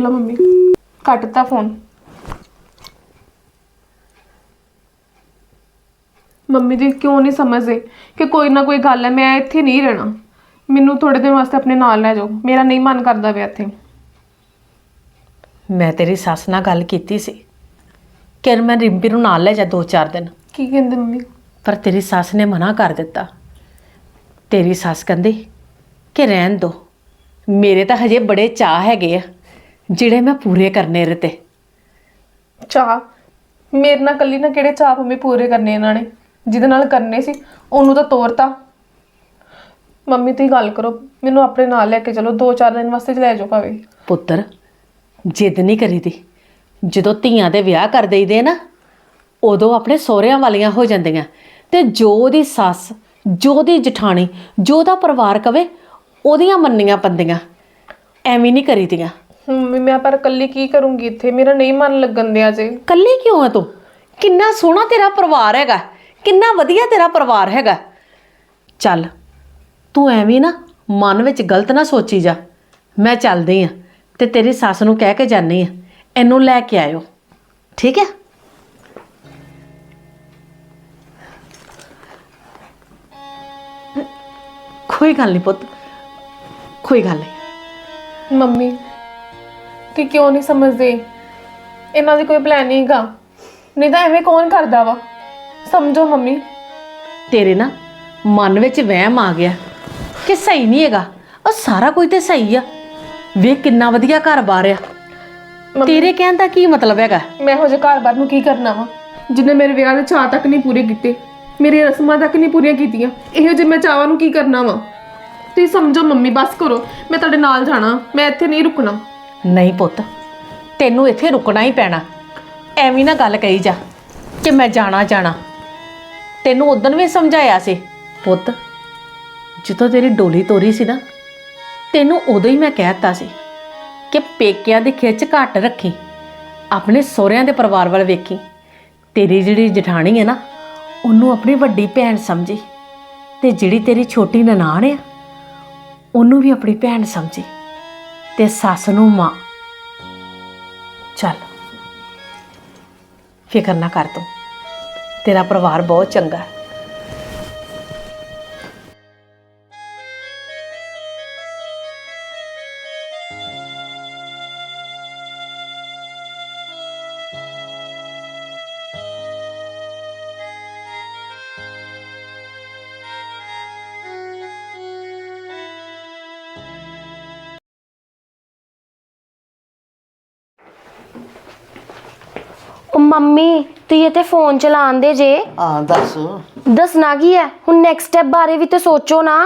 ਲਓ ਮੰਮੀ। ਕੱਟਤਾ ਫੋਨ ਮੰਮੀ ਜੀ ਕਿਉਂ ਨਹੀਂ ਸਮਝਦੇ ਕਿ ਕੋਈ ਨਾ ਕੋਈ ਗੱਲ ਹੈ ਮੈਂ ਇੱਥੇ ਨਹੀਂ ਰਹਿਣਾ। ਮੈਨੂੰ ਥੋੜੇ ਦਿਨ ਵਾਸਤੇ ਆਪਣੇ ਨਾਲ ਲੈ ਜਾਓ। ਮੇਰਾ ਨਹੀਂ ਮਨ ਕਰਦਾ ਪਿਆ ਇੱਥੇ। ਮੈਂ ਤੇਰੀ ਸੱਸ ਨਾਲ ਗੱਲ ਕੀਤੀ ਸੀ। ਕਿ ਮੈਂ ਰਿੰਪੀ ਨੂੰ ਨਾਲ ਲੈ ਜਾ ਦੋ ਚਾਰ ਦਿਨ। ਕੀ ਕਹਿੰਦੇ ਮੰਮੀ? ਪਰ ਤੇਰੀ ਸੱਸ ਨੇ ਮਨਾ ਕਰ ਦਿੱਤਾ। ਤੇਰੀ ਸੱਸ ਕਹਿੰਦੀ ਕਿ ਰਹਿਣ ਦੋ। ਮੇਰੇ ਤਾਂ ਹਜੇ ਬੜੇ ਚਾਹ ਹੈਗੇ ਆ। ਜਿਹੜੇ ਮੈਂ ਪੂਰੇ ਕਰਨੇ ਰੇ ਤੇ। ਚਾਹ। ਮੇਰੇ ਨਾਲ ਕੱਲੀ ਨਾ ਕਿਹੜੇ ਚਾਹ ਮੰਮੀ ਪੂਰੇ ਕਰਨੇ ਇਹਨਾਂ ਨੇ? ਜਿਹਦੇ ਨਾਲ ਕਰਨੇ ਸੀ ਉਹਨੂੰ ਤਾਂ ਤੋਰਤਾ। ਮੰਮੀ ਤੁਸੀਂ ਗੱਲ ਕਰੋ। ਮੈਨੂੰ ਆਪਣੇ ਨਾਲ ਲੈ ਕੇ ਚਲੋ। ਦੋ ਚਾਰ ਦਿਨ ਵਾਸਤੇ ਲੈ ਜਾਓ ਭਾਵੇਂ। ਪੁੱਤਰ ਜਿੱਦ ਨਹੀਂ ਕਰੀਦੀ ਜਦੋਂ ਧੀਆਂ ਦੇ ਵਿਆਹ ਕਰ ਦੇਈਦੇ ਨਾ ਉਦੋਂ ਆਪਣੇ ਸਹੁਰਿਆਂ ਵਾਲੀਆਂ ਹੋ ਜਾਂਦੀਆਂ। ਤੇ ਜੋ ਉਹਦੀ ਸੱਸ ਜੋ ਉਹਦੀ ਜਠਾਣੀ ਜੋ ਉਹਦਾ ਪਰਿਵਾਰ ਕਵੇ ਉਹਦੀਆਂ ਮੰਨੀਆਂ ਪੰਦੀਆਂ। ਐਵੇਂ ਨਹੀਂ ਕਰੀਦੀਆਂ ਮੰਮੀ ਮੈਂ ਪਰ ਕੱਲੀ ਕੀ ਕਰੂੰਗੀ ਇੱਥੇ? ਮੇਰਾ ਨਹੀਂ ਮਨ ਲੱਗਣ ਦਿਆ ਜੇ। ਕੱਲੀ ਕਿਉਂ ਆ ਤੂੰ? ਕਿੰਨਾ ਸੋਹਣਾ ਤੇਰਾ ਪਰਿਵਾਰ ਹੈਗਾ। ਕਿੰਨਾ ਵਧੀਆ ਤੇਰਾ ਪਰਿਵਾਰ ਹੈਗਾ। ਚੱਲ ਤੂੰ ਐਵੇਂ ਨਾ ਮਨ ਵਿੱਚ ਗਲਤ ਨਾ ਸੋਚੀ ਜਾ। ਮੈਂ ਚੱਲਦੀ ਆ ਤੇ ਤੇਰੀ ਸੱਸ ਨੂੰ ਕਹਿ ਕੇ ਜਾਨੀ ਆ। ਇਹਨੂੰ ਲੈ ਕੇ ਆਇਓ। ਠੀਕ ਹੈ ਕੋਈ ਗੱਲ ਨਹੀਂ ਪੁੱਤ। ਕੋਈ ਗੱਲ ਨਹੀਂ ਮੰਮੀ ਕਿ ਕਿਉਂ ਨਹੀਂ ਸਮਝਦੇ? ਇਹਨਾਂ ਦੀ ਕੋਈ ਪਲਾਨ ਨਹੀਂਗਾ ਨਹੀਂ ਤਾਂ ਐਵੇਂ ਕੌਣ ਕਰਦਾ ਵਾ? ਸਮਝੋ ਮੰਮੀ। ਤੇਰੇ ਨਾ ਮਨ ਵਿੱਚ ਵਹਿਮ ਆ ਗਿਆ ਕਿ ਸਹੀ ਨਹੀਂ ਹੈਗਾ। ਉਹ ਸਾਰਾ ਕੁਝ ਤੇ ਸਹੀ ਆ। ਵੇਖ ਕਿੰਨਾ ਵਧੀਆ ਘਰ-ਬਾਰ ਆ। ਤੇਰੇ ਕਹਿਣ ਦਾ ਕੀ ਮਤਲਬ ਹੈਗਾ? ਮੈਂ ਇਹੋ ਜਿਹੇ ਘਰ-ਬਾਰ ਨੂੰ ਕੀ ਕਰਨਾ ਵਾ? ਜਿਨੇ ਮੇਰੇ ਵਿਆਹ ਦੇ ਚਾਅ ਤੱਕ ਨਹੀਂ ਪੂਰੇ ਕੀਤੇ ਮੇਰੀਆਂ ਰਸਮਾਂ ਤੱਕ ਨਹੀਂ ਪੂਰੀਆਂ ਕੀਤੀਆਂ ਇਹੋ ਜਿਹੇ ਮੈਂ ਚਾਵਾਂ ਨੂੰ ਕੀ ਕਰਨਾ ਵਾ? ਤੁਸੀਂ ਸਮਝੋ ਮੰਮੀ ਬਸ ਕਰੋ। ਮੈਂ ਤੁਹਾਡੇ ਨਾਲ ਜਾਣਾ ਮੈਂ ਇੱਥੇ ਨਹੀਂ ਰੁਕਣਾ। ਨਹੀਂ ਪੁੱਤ, ਤੈਨੂੰ ਇੱਥੇ ਰੁਕਣਾ ਹੀ ਪੈਣਾ। ਐਵੇਂ ਨਾ ਗੱਲ ਕਹੀ ਜਾ ਕਿ ਮੈਂ ਜਾਣਾ ਜਾਣਾ। ਤੈਨੂੰ ਉਦੋਂ ਵੀ ਸਮਝਾਇਆ ਸੀ। ਪੁੱਤ, ਜਦੋਂ ਤੇਰੀ ਡੋਲੀ ਤੋਰੀ ਸੀ ਨਾ, ਤੈਨੂੰ ਉਦੋਂ ਹੀ ਮੈਂ ਕਹਿਤਾ ਸੀ ਕਿ ਪੇਕਿਆਂ ਦੀ ਖਿੱਚ ਘੱਟ ਰੱਖੀ, ਆਪਣੇ ਸਹੁਰਿਆਂ ਦੇ ਪਰਿਵਾਰ ਵੱਲ ਵੇਖੀ। ਤੇਰੀ ਜਿਹੜੀ ਜਠਾਣੀ ਹੈ ਨਾ, ਉਹਨੂੰ ਆਪਣੀ ਵੱਡੀ ਭੈਣ ਸਮਝੀ ਤੇ ਜਿਹੜੀ ਤੇਰੀ ਛੋਟੀ ਨਨਾਣ ਆ, ਉਹਨੂੰ ਵੀ ਆਪਣੀ ਭੈਣ ਸਮਝੀ। ਤੇ ਸੱਸ ਨੂੰ ਮਾਂ। ਚੱਲ ਫਿਕਰ ਨਾ ਕਰ ਤੂੰ। ਤੇਰਾ ਪਰਿਵਾਰ ਬਹੁਤ ਚੰਗਾ ਹੈ। ਮੰਮੀ ਤੁਸੀਂ ਇੱਥੇ ਫੋਨ ਚਲਾਉਂਦੇ ਜੇ। ਹਾਂ ਦੱਸ। ਦੱਸਣਾ ਕੀ ਹੈ? ਹੁਣ ਨੈਕਸਟ ਸਟੈਪ ਬਾਰੇ ਵੀ ਤੇ ਸੋਚੋ ਨਾ।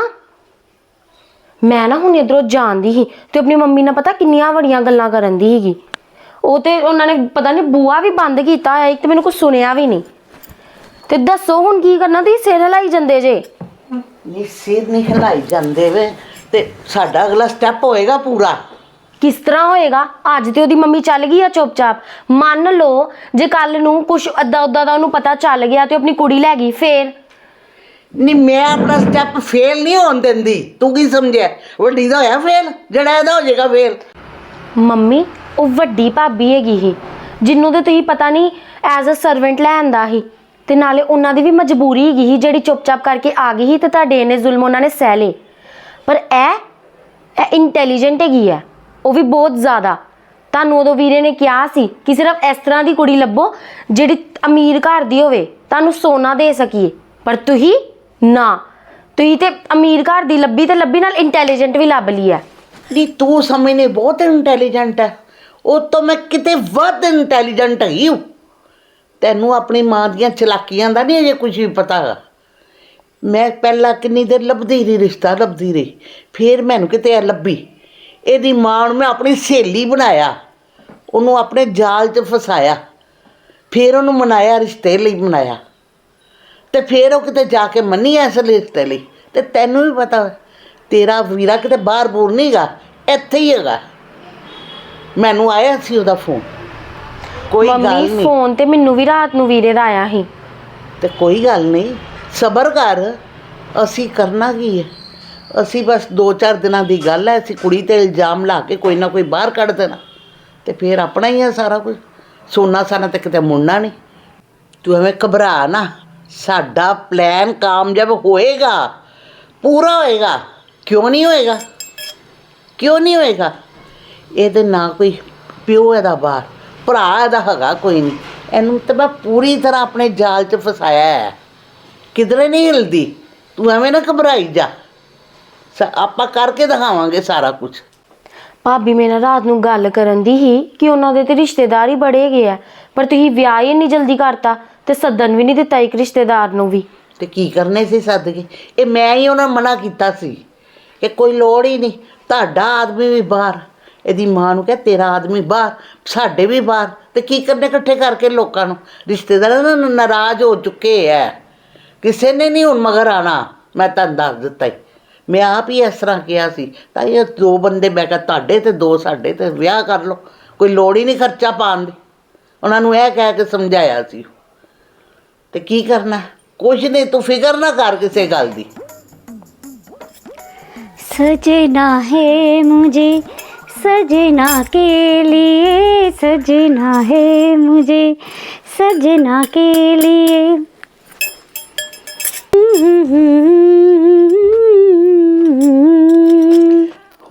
ਮੈਂ ਨਾ ਹੁਣ ਇਧਰੋਂ ਜਾਂਦੀ ਸੀ ਤੇ ਆਪਣੀ ਮੰਮੀ ਨਾਲ ਪਤਾ ਕਿੰਨੀਆਂ ਵੱਡੀਆਂ ਗੱਲਾਂ ਕਰਨ ਦੀ ਸੀਗੀ। ਉਹ ਤੇ ਉਹਨਾਂ ਨੇ ਪਤਾ ਨਹੀਂ ਬੂਆ ਵੀ ਬੰਦ ਕੀਤਾ ਹੋਇਆ ਇੱਕ ਤੇ ਮੈਨੂੰ ਕੁਝ ਸੁਣਿਆ ਵੀ ਨਹੀਂ ਤੇ ਦੱਸੋ ਹੁਣ ਕੀ ਕਰਨਾ ਤੁਸੀਂ ਸਿਰ ਹਿਲਾਈ ਜਾਂਦੇ ਜੇ। ਨੀ ਸਿਰ ਨਹੀਂ ਹਿਲਾਈ ਜਾਂਦੇ ਵੇ। ਤੇ ਸਾਡਾ ਅਗਲਾ ਸਟੈਪ ਹੋਏਗਾ ਪੂਰਾ। ਕਿਸ ਤਰ੍ਹਾਂ ਹੋਏਗਾ? ਅੱਜ ਤੇ ਉਹਦੀ ਮੰਮੀ ਚੱਲ ਗਈ ਆ ਚੁੱਪਚਾਪ। ਮੰਨ ਲਓ ਜੇ ਕੱਲ ਨੂੰ ਕੁਝ ਅੱਦਾ ਉੱਦਾ ਦਾ ਉਹਨੂੰ ਪਤਾ ਚੱਲ ਗਿਆ ਤੇ ਉਹ ਆਪਣੀ ਕੁੜੀ ਲੈ ਗਈ ਫੇਰ? ਨਹੀਂ ਮੈਂ ਆਪਣਾ ਸਟੈਪ ਫੇਲ ਨਹੀਂ ਹੋਣ ਦਿੰਦੀ। ਤੂੰ ਕੀ ਸਮਝਿਆ? ਵੱਡੀ ਦਾ ਹੋਇਆ ਫੇਲ ਜਿਹੜਾ ਇਹਦਾ ਹੋ ਜਾਏਗਾ ਫੇਲ ਮੰਮੀ ਉਹ ਵੱਡੀ ਭਾਬੀ ਹੈਗੀ ਹੀ ਜਿੰਨੂੰ ਤੇ ਤੁਸੀਂ ਪਤਾ ਨਹੀਂ ਐਜ਼ ਅ ਸਰਵੈਂਟ ਲੈਂਦਾ ਸੀ। ਤੇ ਨਾਲੇ ਉਹਨਾਂ ਦੀ ਵੀ ਮਜਬੂਰੀ ਹੈਗੀ ਸੀ ਜਿਹੜੀ ਚੁੱਪਚਾਪ ਕਰਕੇ ਆ ਗਈ ਸੀ ਤੇ ਤੁਹਾਡੇ ਇਹਨੇ ਜ਼ੁਲਮ ਉਹਨਾਂ ਨੇ ਸਹਿ ਲਏ। ਪਰ ਇਹ ਇਹ ਇੰਟੈਲੀਜੈਂਟ ਹੈਗੀ ਹੈ ਉਹ ਵੀ ਬਹੁਤ ਜ਼ਿਆਦਾ। ਤੁਹਾਨੂੰ ਉਦੋਂ ਵੀਰੇ ਨੇ ਕਿਹਾ ਸੀ ਕਿ ਸਿਰਫ ਇਸ ਤਰ੍ਹਾਂ ਦੀ ਕੁੜੀ ਲੱਭੋ ਜਿਹੜੀ ਅਮੀਰ ਘਰ ਦੀ ਹੋਵੇ। ਤੁਹਾਨੂੰ ਸੋਨਾ ਦੇ ਸਕੀਏ, ਪਰ ਤੁਸੀਂ ਨਾ। ਤੁਸੀਂ ਤੇ ਅਮੀਰ ਘਰ ਦੀ ਲੱਭੀ ਤੇ ਲੱਭੀ ਨਾਲ ਇੰਟੈਲੀਜੈਂਟ ਵੀ ਲੱਭ ਲਈ ਹੈ ਨਹੀਂ ਤੂੰ ਸਮਝਨੇ ਬਹੁਤ ਇੰਟੈਲੀਜੈਂਟ ਹੈ ਉਹ ਤੋਂ ਮੈਂ ਕਿਤੇ ਵੱਧ ਇੰਟੈਲੀਜੈਂਟ ਹੈਗੀ ਹੂੰ ਤੈਨੂੰ ਆਪਣੀ ਮਾਂ ਦੀਆਂ ਚਲਾਕੀਆਂ ਦਾ ਨਹੀਂ ਅਜੇ ਕੁਝ ਵੀ ਪਤਾ ਹੈਗਾ ਮੈਂ ਪਹਿਲਾਂ ਕਿੰਨੀ ਦੇਰ ਲੱਭਦੀ ਰਹੀ, ਰਿਸ਼ਤਾ ਲੱਭਦੀ ਰਹੀ। ਫਿਰ ਮੈਨੂੰ ਕਿਤੇ ਇਹ ਲੱਭੀ। ਇਹਦੀ ਮਾਂ ਨੂੰ ਮੈਂ ਆਪਣੀ ਸਹੇਲੀ ਬਣਾਇਆ ਉਹਨੂੰ ਆਪਣੇ ਜਾਲ 'ਚ ਫਸਾਇਆ ਫਿਰ ਉਹਨੂੰ ਮਨਾਇਆ ਰਿਸ਼ਤੇ ਲਈ ਮਨਾਇਆ। ਤੇ ਫਿਰ ਉਹ ਕਿਤੇ ਜਾ ਕੇ ਮੰਨੀ ਐਸ ਰਿਸ਼ਤੇ ਲਈ ਤੇ ਤੈਨੂੰ ਵੀ ਪਤਾ ਤੇਰਾ ਵੀਰਾ ਕਿਤੇ ਬਾਹਰ ਬੂਰ ਨਹੀਂਗਾ ਇੱਥੇ ਹੀ ਹੈਗਾ। ਮੈਨੂੰ ਆਇਆ ਸੀ ਉਹਦਾ ਫੋਨ। ਕੋਈ ਗੱਲ ਮੰਮੀ ਨਹੀਂ। ਫੋਨ ਤੇ ਮੈਨੂੰ ਵੀ ਰਾਤ ਨੂੰ ਵੀਰੇ ਦਾ ਆਇਆ ਸੀ। ਤੇ ਕੋਈ ਗੱਲ ਨਹੀਂ ਸਬਰ ਕਰ ਅਸੀਂ ਕਰਨਾ ਕੀ ਹੈ ਅਸੀਂ ਬਸ 2-4 ਦਿਨਾਂ ਦੀ ਗੱਲ ਹੈ, ਅਸੀਂ ਕੁੜੀ ਤੇ ਇਲਜ਼ਾਮ ਲਾ ਕੇ ਕੋਈ ਨਾ ਕੋਈ ਬਾਹਰ ਕੱਢ ਦੇਣਾ। ਤੇ ਫਿਰ ਆਪਣਾ ਹੀ ਹੈ ਸਾਰਾ ਕੁਝ। ਸੋਨਾ ਸਾਨਾ ਤੇ ਕਿਤੇ ਮੁੜਨਾ ਨਹੀਂ। ਤੂੰ ਐਵੇਂ ਘਬਰਾ ਨਾ। ਸਾਡਾ ਪਲਾਨ ਕਾਮਯਾਬ ਹੋਏਗਾ। ਪੂਰਾ ਹੋਏਗਾ। ਕਿਉਂ ਨਹੀਂ ਹੋਏਗਾ? ਕਿਉਂ ਨਹੀਂ ਹੋਏਗਾ? ਇਹਦੇ ਨਾ ਕੋਈ ਪਿਓ ਇਹਦਾ ਬਾਹਰ, ਭਰਾ ਇਹਦਾ ਹੈਗਾ ਕੋਈ ਨਹੀਂ। ਇਹਨੂੰ ਤਾਂ ਮੈਂ ਪੂਰੀ ਤਰ੍ਹਾਂ ਆਪਣੇ ਜਾਲ 'ਚ ਫਸਾਇਆ ਹੈ। ਕਿਧਰੇ ਨਹੀਂ ਹਿਲਦੀ। ਤੂੰ ਐਵੇਂ ਨਾ ਘਬਰਾਈ ਜਾ। ਸ- ਆਪਾਂ ਕਰਕੇ ਦਿਖਾਵਾਂਗੇ ਸਾਰਾ ਕੁਝ ਭਾਬੀ ਮੇਰੇ ਨਾਲ ਰਾਤ ਨੂੰ ਗੱਲ ਕਰਨ ਦੀ ਹੀ ਕਿ ਉਹਨਾਂ ਦੇ ਤੇ ਰਿਸ਼ਤੇਦਾਰ ਹੀ ਬੜੇ ਹੈਗੇ ਆ। ਪਰ ਤੁਸੀਂ ਵਿਆਹ ਹੀ ਇੰਨੀ ਜਲਦੀ ਕਰਤਾ ਤੇ ਸੱਦਣ ਵੀ ਨਹੀਂ ਦਿੱਤਾ ਇੱਕ ਰਿਸ਼ਤੇਦਾਰ ਨੂੰ ਵੀ। ਤੇ ਕੀ ਕਰਨੇ ਸੀ ਸੱਦ ਕੇ? ਇਹ ਮੈਂ ਹੀ ਉਹਨਾਂ ਨੂੰ ਮਨਾ ਕੀਤਾ ਸੀ। ਕਿ ਕੋਈ ਲੋੜ ਹੀ ਨਹੀਂ। ਤੁਹਾਡਾ ਆਦਮੀ ਵੀ ਬਾਹਰ। ਇਹਦੀ ਮਾਂ ਨੂੰ ਕਿਹਾ ਤੇਰਾ ਆਦਮੀ ਬਾਹਰ ਸਾਡੇ ਵੀ ਬਾਹਰ। ਤੇ ਕੀ ਕਰਨੇ ਇਕੱਠੇ ਕਰਕੇ ਲੋਕਾਂ ਨੂੰ? ਰਿਸ਼ਤੇਦਾਰਾਂ ਨਾਲ ਨਾਰਾਜ਼ ਹੋ ਚੁੱਕੇ ਐ। ਕਿਸੇ ਨੇ ਨਹੀਂ ਹੁਣ ਮਗਰ ਆਣਾ ਮੈਂ ਤੁਹਾਨੂੰ ਦੱਸ ਦਿੱਤਾ ਹੀ। ਮੈਂ ਆਪ ਹੀ ਇਸ ਤਰ੍ਹਾਂ ਕਿਹਾ ਸੀ ਤਾਂ ਇਹ ਦੋ ਬੰਦੇ ਮੈਂ ਕਿਹਾ ਤੁਹਾਡੇ ਤੇ ਦੋ ਸਾਡੇ ਤੇ ਵਿਆਹ ਕਰ ਲਓ ਕੋਈ ਲੋੜ ਹੀ ਨਹੀਂ ਖਰਚਾ ਪਾਉਣ ਦੀ ਉਹਨਾਂ ਨੂੰ ਇਹ ਕਹਿ ਕੇ ਸਮਝਾਇਆ ਸੀ ਤੇ ਕੀ ਕਰਨਾ ਕੁਝ ਨਹੀਂ ਤੂੰ ਫਿਕਰ ਨਾ ਕਰ ਕਿਸੇ ਗੱਲ ਦੀ सजना है मुझे सजना के लिए सजना है मुझे सजना के लिए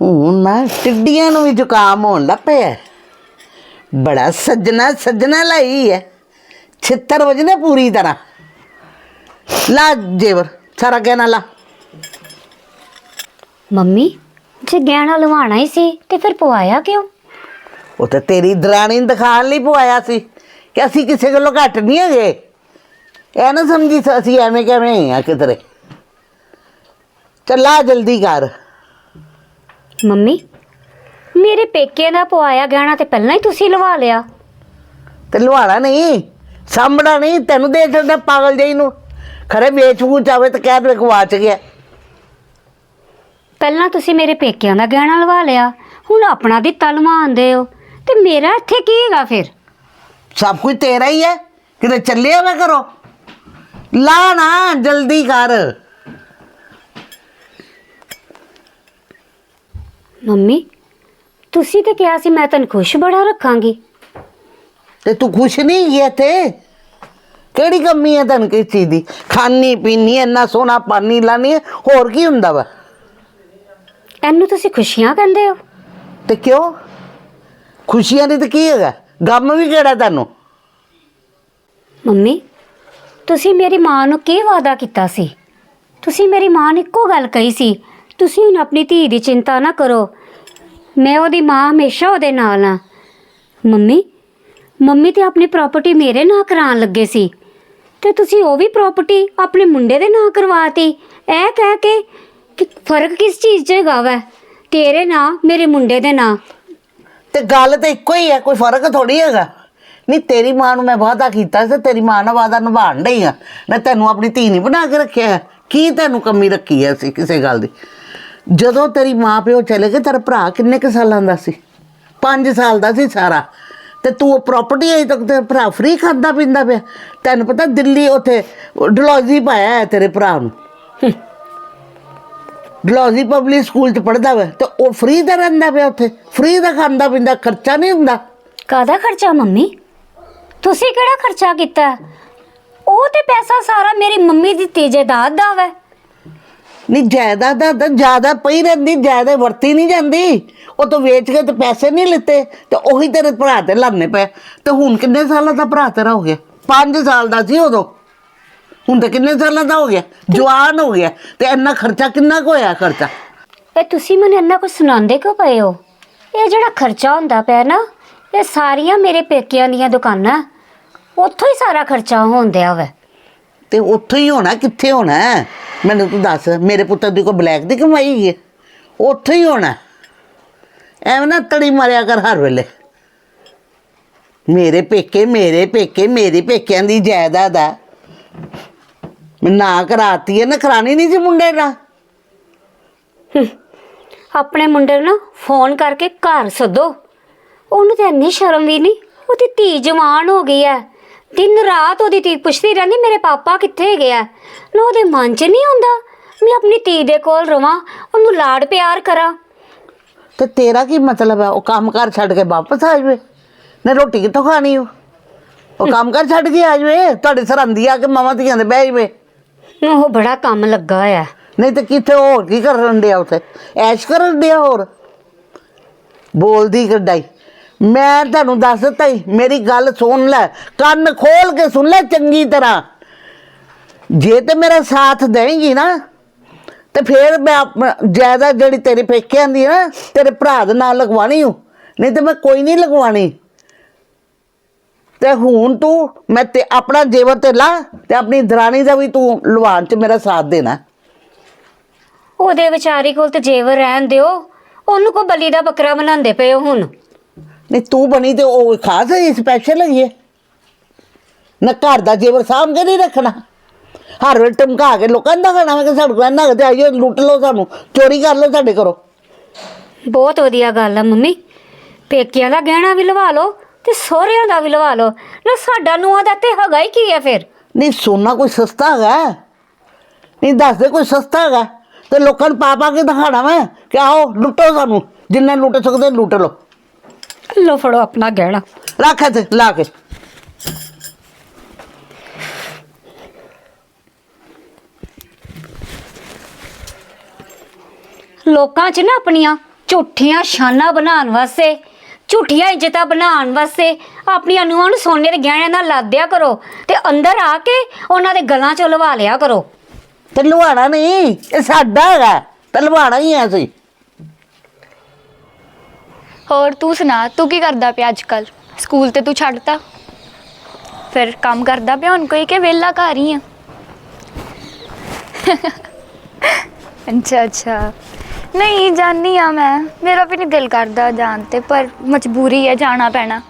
ਹੁਣ ਨਾ ਟਿੱਡੀਆਂ ਨੂੰ ਵੀ ਜ਼ੁਕਾਮ ਹੋਣ ਲੱਗ ਪਿਆ ਬੜਾ ਸੱਜਣਾ ਸੱਜਣਾ ਲਈ ਹੈ। ਛਿੱਤਰ ਵਜਨੇ ਪੂਰੀ ਤਰ੍ਹਾਂ। ਲਾ ਜੇਵਰ ਸਾਰਾ ਗਹਿਣਾ ਲਾ। ਮੰਮੀ ਜੇ ਗਹਿਣਾ ਲਵਾਣਾ ਹੀ ਸੀ ਤੇ ਫਿਰ ਪਵਾਇਆ ਕਿਉਂ? ਉਹ ਤੇ ਤੇਰੀ ਦਰਾਣੀ ਨੂੰ ਦਿਖਾਣ ਲਈ ਪਵਾਇਆ ਸੀ ਕਿ ਅਸੀਂ ਕਿਸੇ ਕੋਲੋਂ ਘੱਟ ਨਹੀਂ ਹੈਗੇ। ਇਹ ਨਾ ਸਮਝੀ ਸ- ਅਸੀਂ ਐਵੇਂ ਕਿਵੇਂ ਆ ਕਿਧਰੇ। ਚੱਲਾ ਜਲਦੀ ਕਰ। ਮੰਮੀ ਮੇਰੇ ਪੇਕੇ ਦਾ ਪਵਾਇਆ ਗਹਿਣਾ ਤੇ ਪਹਿਲਾਂ ਹੀ ਤੁਸੀਂ ਲਵਾ ਲਿਆ। ਤੇ ਲਵਾਣਾ ਨਹੀਂ ਸਾਂਭਣਾ ਨਹੀਂ ਤੈਨੂੰ ਦੇ ਛੱਡਦਾ ਪਾਗਲ ਜਿਹੀ ਨੂੰ। ਖਰੇ ਵੇਚ ਆਵੇ ਤਾਂ ਕਹਿ ਦੇ ਗਵਾਚ ਗਿਆ। ਪਹਿਲਾਂ ਤੁਸੀਂ ਮੇਰੇ ਪੇਕਿਆਂ ਦਾ ਗਹਿਣਾ ਲਵਾ ਲਿਆ ਹੁਣ ਆਪਣਾ ਦਿੱਤਾ ਲਵਾਉਂਦੇ ਹੋ। ਤੇ ਮੇਰਾ ਇੱਥੇ ਕੀ ਹੈਗਾ ਫਿਰ? ਸਭ ਕੁਝ ਤੇਰਾ ਹੀ ਹੈ ਕਿਤੇ ਚੱਲਿਆ ਵਾ ਕਰੋ ਲਾ ਨਾ ਜਲਦੀ ਕਰ। ਮੰਮੀ ਤੁਸੀਂ ਤੇ ਕਿਹਾ ਸੀ ਮੈਂ ਤੈਨੂੰ ਖੁਸ਼ ਬੜਾ ਰੱਖਾਂਗੀ। ਤੇ ਤੂੰ ਖੁਸ਼ ਨਹੀਂ ਗਿਆ ਤੇ ਕਿਹੜੀ ਕਮੀ ਹੈ ਤੈਨੂੰ ਕਿਸ ਚੀਜ਼ ਦੀ? ਖਾਣੀ ਪੀਣੀ ਇੰਨਾ ਸੋਨਾ ਪਾਣੀ ਲਾਣੀ ਹੋਰ ਕੀ ਹੁੰਦਾ ਵਾ? ਇਹਨੂੰ ਤੁਸੀਂ ਖੁਸ਼ੀਆਂ ਕਹਿੰਦੇ ਹੋ? ਤੇ ਕਿਉਂ? ਖੁਸ਼ੀਆਂ ਦੀ ਤੇ ਕੀ ਹੈਗਾ? ਗਮ ਵੀ ਕਿਹੜਾ ਤੈਨੂੰ? ਮੰਮੀ ਤੁਸੀਂ ਮੇਰੀ ਮਾਂ ਨੂੰ ਕੀ ਵਾਅਦਾ ਕੀਤਾ ਸੀ? ਤੁਸੀਂ ਮੇਰੀ ਮਾਂ ਨੂੰ ਇੱਕੋ ਗੱਲ ਕਹੀ ਸੀ, ਤੁਸੀਂ ਹੁਣ ਆਪਣੀ ਧੀ ਦੀ ਚਿੰਤਾ ਨਾ ਕਰੋ। ਮੈਂ ਉਹਦੀ ਮਾਂ ਹਮੇਸ਼ਾ ਉਹਦੇ ਨਾਲ ਆ ਮੰਮੀ ਮੰਮੀ ਤੇ ਆਪਣੀ ਪ੍ਰਾਪਰਟੀ ਮੇਰੇ ਨਾਂ ਕਰਾਉਣ ਲੱਗੇ ਸੀ। ਤੇ ਤੁਸੀਂ ਉਹ ਵੀ ਪ੍ਰਾਪਰਟੀ ਆਪਣੇ ਮੁੰਡੇ ਦੇ ਨਾਂ ਕਰਵਾਤੀ। ਇਹ ਕਹਿ ਕੇ ਕਿ ਫ਼ਰਕ ਕਿਸ ਚੀਜ਼ 'ਚ ਹੈਗਾ ਵੈ? ਤੇਰੇ ਨਾਂ, ਮੇਰੇ ਮੁੰਡੇ ਦੇ ਨਾਂ। ਤੇ ਗੱਲ ਤਾਂ ਇੱਕੋ ਹੀ ਹੈ ਕੋਈ ਫ਼ਰਕ ਥੋੜੀ ਹੈਗਾ। ਨਹੀਂ ਤੇਰੀ ਮਾਂ ਨੂੰ ਮੈਂ ਵਾਅਦਾ ਕੀਤਾ ਸੀ ਤੇਰੀ ਮਾਂ ਨਾਲ ਵਾਅਦਾ ਨਿਭਾਣ ਡਈ ਆ। ਮੈਂ ਤੈਨੂੰ ਆਪਣੀ ਧੀ ਨਹੀਂ ਬਣਾ ਕੇ ਰੱਖਿਆ ਹੈ। ਕੀ ਤੈਨੂੰ ਕਮੀ ਰੱਖੀ ਐ ਸੀ ਕਿਸੇ ਗੱਲ ਦੀ? ਜਦੋਂ ਤੇਰੀ ਮਾਂ ਪਿਓ ਚਲੇ ਗਏ ਤੇਰਾ ਭਰਾ ਕਿੰਨੇ ਕੁ ਸਾਲਾਂ ਦਾ ਸੀ? 5 ਸਾਲ ਦਾ ਸੀ ਸਾਰਾ। ਤੇ ਤੂੰ ਪ੍ਰਾਪਰਟੀ ਅਜੇ ਤੱਕ ਤੇ ਭਰਾ ਫ੍ਰੀ ਖਾਂਦਾ ਪੀਂਦਾ ਪਿਆ। ਤੈਨੂੰ ਪਤਾ ਦਿੱਲੀ ਉੱਥੇ ਡਲੌਜੀ ਪਾਇਆ ਹੈ ਤੇਰੇ ਭਰਾ ਨੂੰ। ਡਲੌਜੀ ਪਬਲਿਕ ਸਕੂਲ ਚ ਪੜਦਾ ਵਾ ਤੇ ਉਹ ਫ੍ਰੀ ਦਾ ਰਹਿੰਦਾ ਪਿਆ ਉੱਥੇ। ਫ੍ਰੀ ਦਾ ਖਾਂਦਾ ਪੀਂਦਾ ਖਰਚਾ ਨਹੀਂ ਹੁੰਦਾ। ਕਾਹਦਾ ਖਰਚਾ ਮੰਮੀ? ਤੁਸੀਂ ਕਿਹੜਾ ਖਰਚਾ ਕੀਤਾ? ਉਹ ਤੇ ਪੈਸਾ ਸਾਰਾ ਮੇਰੀ ਮੰਮੀ ਦੀ ਤੇਜੇਦਾਦ ਦਾ ਵੈ। ਨਹੀਂ ਜਾਇਦਾਦ ਦਾ ਤਾਂ ਜ਼ਿਆਦਾ ਪਈ ਰਹਿੰਦੀ ਜ਼ਿਆਦਾ ਵਰਤੀ ਨਹੀਂ ਜਾਂਦੀ। ਉਹ ਤੋਂ ਵੇਚ ਕੇ ਤੇ ਪੈਸੇ ਨਹੀਂ ਲਿੱਤੇ ਤੇ ਉਹੀ ਤੇਰੇ ਭਰਾ ਤੇ ਲਾਣੇ ਪਏ। ਤੇ ਹੁਣ ਕਿੰਨੇ ਸਾਲਾਂ ਦਾ ਭਰਾ ਤੇਰਾ ਹੋ ਗਿਆ? 5 ਸਾਲ ਦਾ ਸੀ ਉਦੋਂ। ਹੁਣ ਤੇ ਕਿੰਨੇ ਸਾਲਾਂ ਦਾ ਹੋ ਗਿਆ? ਜਵਾਨ ਹੋ ਗਿਆ। ਤੇ ਇੰਨਾ ਖਰਚਾ ਕਿੰਨਾ ਕੁ ਹੋਇਆ ਖਰਚਾ? ਇਹ ਤੁਸੀਂ ਮੈਨੂੰ ਇੰਨਾ ਕੁਝ ਸੁਣਾਉਂਦੇ ਕਿਉਂ ਪਏ ਹੋ? ਇਹ ਜਿਹੜਾ ਖਰਚਾ ਹੁੰਦਾ ਪਿਆ ਨਾ ਇਹ ਸਾਰੀਆਂ ਮੇਰੇ ਪੇਕਿਆਂ ਦੀਆਂ ਦੁਕਾਨਾਂ। ਉੱਥੋਂ ਹੀ ਸਾਰਾ ਖਰਚਾ ਹੁੰਦਿਆ ਵੈ। ਤੇ ਉੱਥੇ ਹੀ ਹੋਣਾ ਕਿੱਥੇ ਹੋਣਾ? ਹੈ? ਮੈਨੂੰ ਤੂੰ ਦੱਸ ਮੇਰੇ ਪੁੱਤਰ ਦੀ ਕੋਈ ਬਲੈਕ ਦੀ ਕਮਾਈ ਹੈ? ਉੱਥੇ ਹੀ ਹੋਣਾ। ਐਵੇਂ ਨਾ ਤੜੀ ਮਾਰਿਆ ਕਰ ਹਰ ਵੇਲੇ। ਮੇਰੇ ਪੇਕੇ ਮੇਰੇ ਪੇਕੇ ਮੇਰੇ ਪੇਕਿਆਂ ਦੀ ਜਾਇਦਾਦ ਹੈ ਮੈਂ ਨਾ ਕਰਾਤੀ ਹੈ ਨਾ ਕਰਾਣੀ ਨਹੀਂ ਸੀ ਮੁੰਡੇ ਨਾਲ। ਆਪਣੇ ਮੁੰਡੇ ਨੂੰ ਨਾ ਫੋਨ ਕਰਕੇ ਘਰ ਸੱਦੋ। ਉਹਨੂੰ ਤੇ ਇੰਨੀ ਸ਼ਰਮ ਵੀ ਨਹੀਂ। ਉਹਦੀ ਧੀ ਜਵਾਨ ਹੋ ਗਈ ਹੈ। ਦਿਨ ਰਾਤ ਉਹਦੀ ਧੀ ਪੁੱਛਦੀ ਰਹਿੰਦੀ ਮੇਰੇ ਪਾਪਾ ਕਿੱਥੇ ਗਏ ਆ? ਨਾ ਉਹਦੇ ਮਨ 'ਚ ਨਹੀਂ ਆਉਂਦਾ ਮੈਂ ਆਪਣੀ ਧੀ ਦੇ ਕੋਲ ਰਵਾਂ ਉਹਨੂੰ ਲਾਡ ਪਿਆਰ ਕਰਾਂ। ਤੇ ਤੇਰਾ ਕੀ ਮਤਲਬ ਹੈ? ਉਹ ਕੰਮ ਕਰ ਛੱਡ ਕੇ ਵਾਪਸ ਆ ਜਾਵੇ। ਨਾ ਰੋਟੀ ਕਿੱਥੋਂ ਖਾਣੀ ਉਹ? ਉਹ ਕੰਮ ਕਰ ਛੱਡ ਕੇ ਆ ਜਾਵੇ। ਤੁਹਾਡੇ ਸਰਹੰਦੀ ਆ ਕੇ ਮਾਵਾਂ ਧੀਆਂ ਦੇ ਬਹਿ ਜਾਵੇ। ਉਹ ਬੜਾ ਕੰਮ ਲੱਗਾ ਹੋਇਆ। ਨਹੀਂ ਤੇ ਕਿੱਥੇ ਹੋਰ ਕੀ ਕਰਨ ਡਿਆ ਉੱਥੇ? ਐਸ਼ ਕਰਨ ਡਿਆ ਹੋਰ? ਬੋਲਦੀ ਕੱਢਾਈ ਮੈਂ ਤੁਹਾਨੂੰ ਦੱਸ ਦਿੱਤਾ ਹੀ ਮੇਰੀ ਗੱਲ ਸੁਣ ਲੈ, ਕੰਨ ਖੋਲ ਕੇ ਸੁਣ ਲੈ ਚੰਗੀ ਤਰ੍ਹਾਂ। ਜੇ ਤੇ ਮੇਰਾ ਸਾਥ ਦੇਂਗੀ ਨਾ, ਤੇ ਫਿਰ ਮੈਂ ਜ਼ਿਆਦਾ ਜਿਹੜੀ ਤੇਰੇ ਪੇਕਿਆਂ ਦੀ ਨਾ, ਤੇਰੇ ਭਰਾ ਦੇ ਨਾਲ ਲਗਵਾਣੀ ਹੂੰ ਨਹੀਂ ਤੇ ਮੈਂ ਕੋਈ ਨਹੀਂ ਲਗਵਾਣੀ ਤੇ ਹੁਣ ਤੂੰ, ਮੈਂ ਤੇ ਆਪਣਾ ਜੇਵਰ ਤੇ ਲਾ, ਤੇ ਆਪਣੀ ਦਰਾਣੀ ਦਾ ਵੀ ਤੂੰ ਲਵਾਨ ਚ ਮੇਰਾ ਸਾਥ ਦੇਣਾ। ਉਹਦੇ ਵਿਚਾਰੀ ਕੋਲ ਤੇ ਜੇਵਰ ਰਹਿਣ ਦਿਓ। ਉਹਨੂੰ ਕੋ ਬਲੀ ਦਾ ਬੱਕਰਾ ਬਣਾਉਂਦੇ ਪਏ ਹੋ ਹੁਣ। ਨਹੀਂ ਤੂੰ ਬਣੀ ਤੇ ਉਹ ਖਾਸ ਹੈ ਸਪੈਸ਼ਲ ਹੈ ਨਾ ਘਰ ਦਾ ਜੇਵਰ ਕੇ ਨਹੀਂ ਰੱਖਣਾ। ਹਰ ਵੇਲੇ ਟਮਕਾ ਕੇ ਲੋਕਾਂ ਦਾ ਵਾ ਕਿ ਸਾਡੇ ਕੋਲ ਨਾ ਤੇ ਆਈਓ ਲੁੱਟ ਲਓ ਸਾਨੂੰ ਚੋਰੀ ਕਰ ਲਓ ਸਾਡੇ ਘਰੋਂ। ਬਹੁਤ ਵਧੀਆ ਗੱਲ ਆ ਮੰਮੀ। ਪੇਕਿਆਂ ਦਾ ਗਹਿਣਾ ਵੀ ਲਵਾ ਲਓ ਤੇ ਸਹੁਰਿਆਂ ਦਾ ਵੀ ਲਵਾ ਲਓ। ਨਾ ਸਾਡਾ ਨੂੰਹਾਂ ਦਾ ਤੇ ਹੈਗਾ ਹੀ ਕੀ ਹੈ ਫਿਰ? ਨਹੀਂ ਸੋਨਾ ਕੋਈ ਸਸਤਾ ਹੈਗਾ। ਨਹੀਂ ਦੱਸਦੇ ਕੋਈ ਸਸਤਾ ਹੈਗਾ। ਤੇ ਲੋਕਾਂ ਨੂੰ ਪਾ ਪਾ ਕੇ ਦਿਖਾਣਾ ਵਾ ਕਿ ਆਓ ਲੁੱਟੋ ਸਾਨੂੰ। ਜਿੰਨਾ ਲੁੱਟ ਸਕਦੇ ਲੁੱਟ ਲਓ। ਲੋ ਫੜੋ ਆਪਣਾ ਗਹਿਣਾ। ਰੱਖ ਇੱਥੇ ਲਾ ਕੇ। ਲੋਕਾਂ 'ਚ ਨਾ ਆਪਣੀਆਂ ਝੂਠੀਆਂ ਸ਼ਾਨਾਂ ਬਣਾਉਣ ਵਾਸਤੇ ਝੂਠੀਆਂ ਇੱਜ਼ਤਾਂ ਬਣਾਉਣ ਵਾਸਤੇ ਆਪਣੀਆਂ ਨੂੰਹਾਂ ਨੂੰ ਸੋਨੇ ਦੇ ਗਹਿਣਿਆਂ ਨਾਲ ਲਾਦਿਆ ਕਰੋ ਤੇ ਅੰਦਰ ਆ ਕੇ ਉਹਨਾਂ ਦੇ ਗਲਾਂ 'ਚੋਂ ਲਵਾ ਲਿਆ ਕਰੋ। ਤੇ ਲੁਹਾਣਾ ਨਹੀਂ ਇਹ ਸਾਡਾ ਹੈਗਾ ਤੇ ਲੁਹਾਣਾ ਹੀ ਐ ਸੀ ਹੋਰ ਤੂੰ ਸੁਣਾ, ਤੂੰ ਕੀ ਕਰਦਾ ਪਿਆ ਅੱਜ ਕੱਲ ਸਕੂਲ ਤੇ ਤੂੰ ਛੱਡਤਾ? ਫਿਰ ਕੰਮ ਕਰਦਾ ਪਿਆ ਹੁਣ ਕੋਈ ਕਿ ਵਿਹਲਾ ਘਰ ਹੀ ਆ? ਅੱਛਾ ਅੱਛਾ। ਨਹੀਂ ਜਾਣੀ ਆ ਮੈਂ। ਮੇਰਾ ਵੀ ਨਹੀਂ ਦਿਲ ਕਰਦਾ ਜਾਣ ਤੇ, ਪਰ ਮਜਬੂਰੀ ਹੈ ਜਾਣਾ ਪੈਣਾ।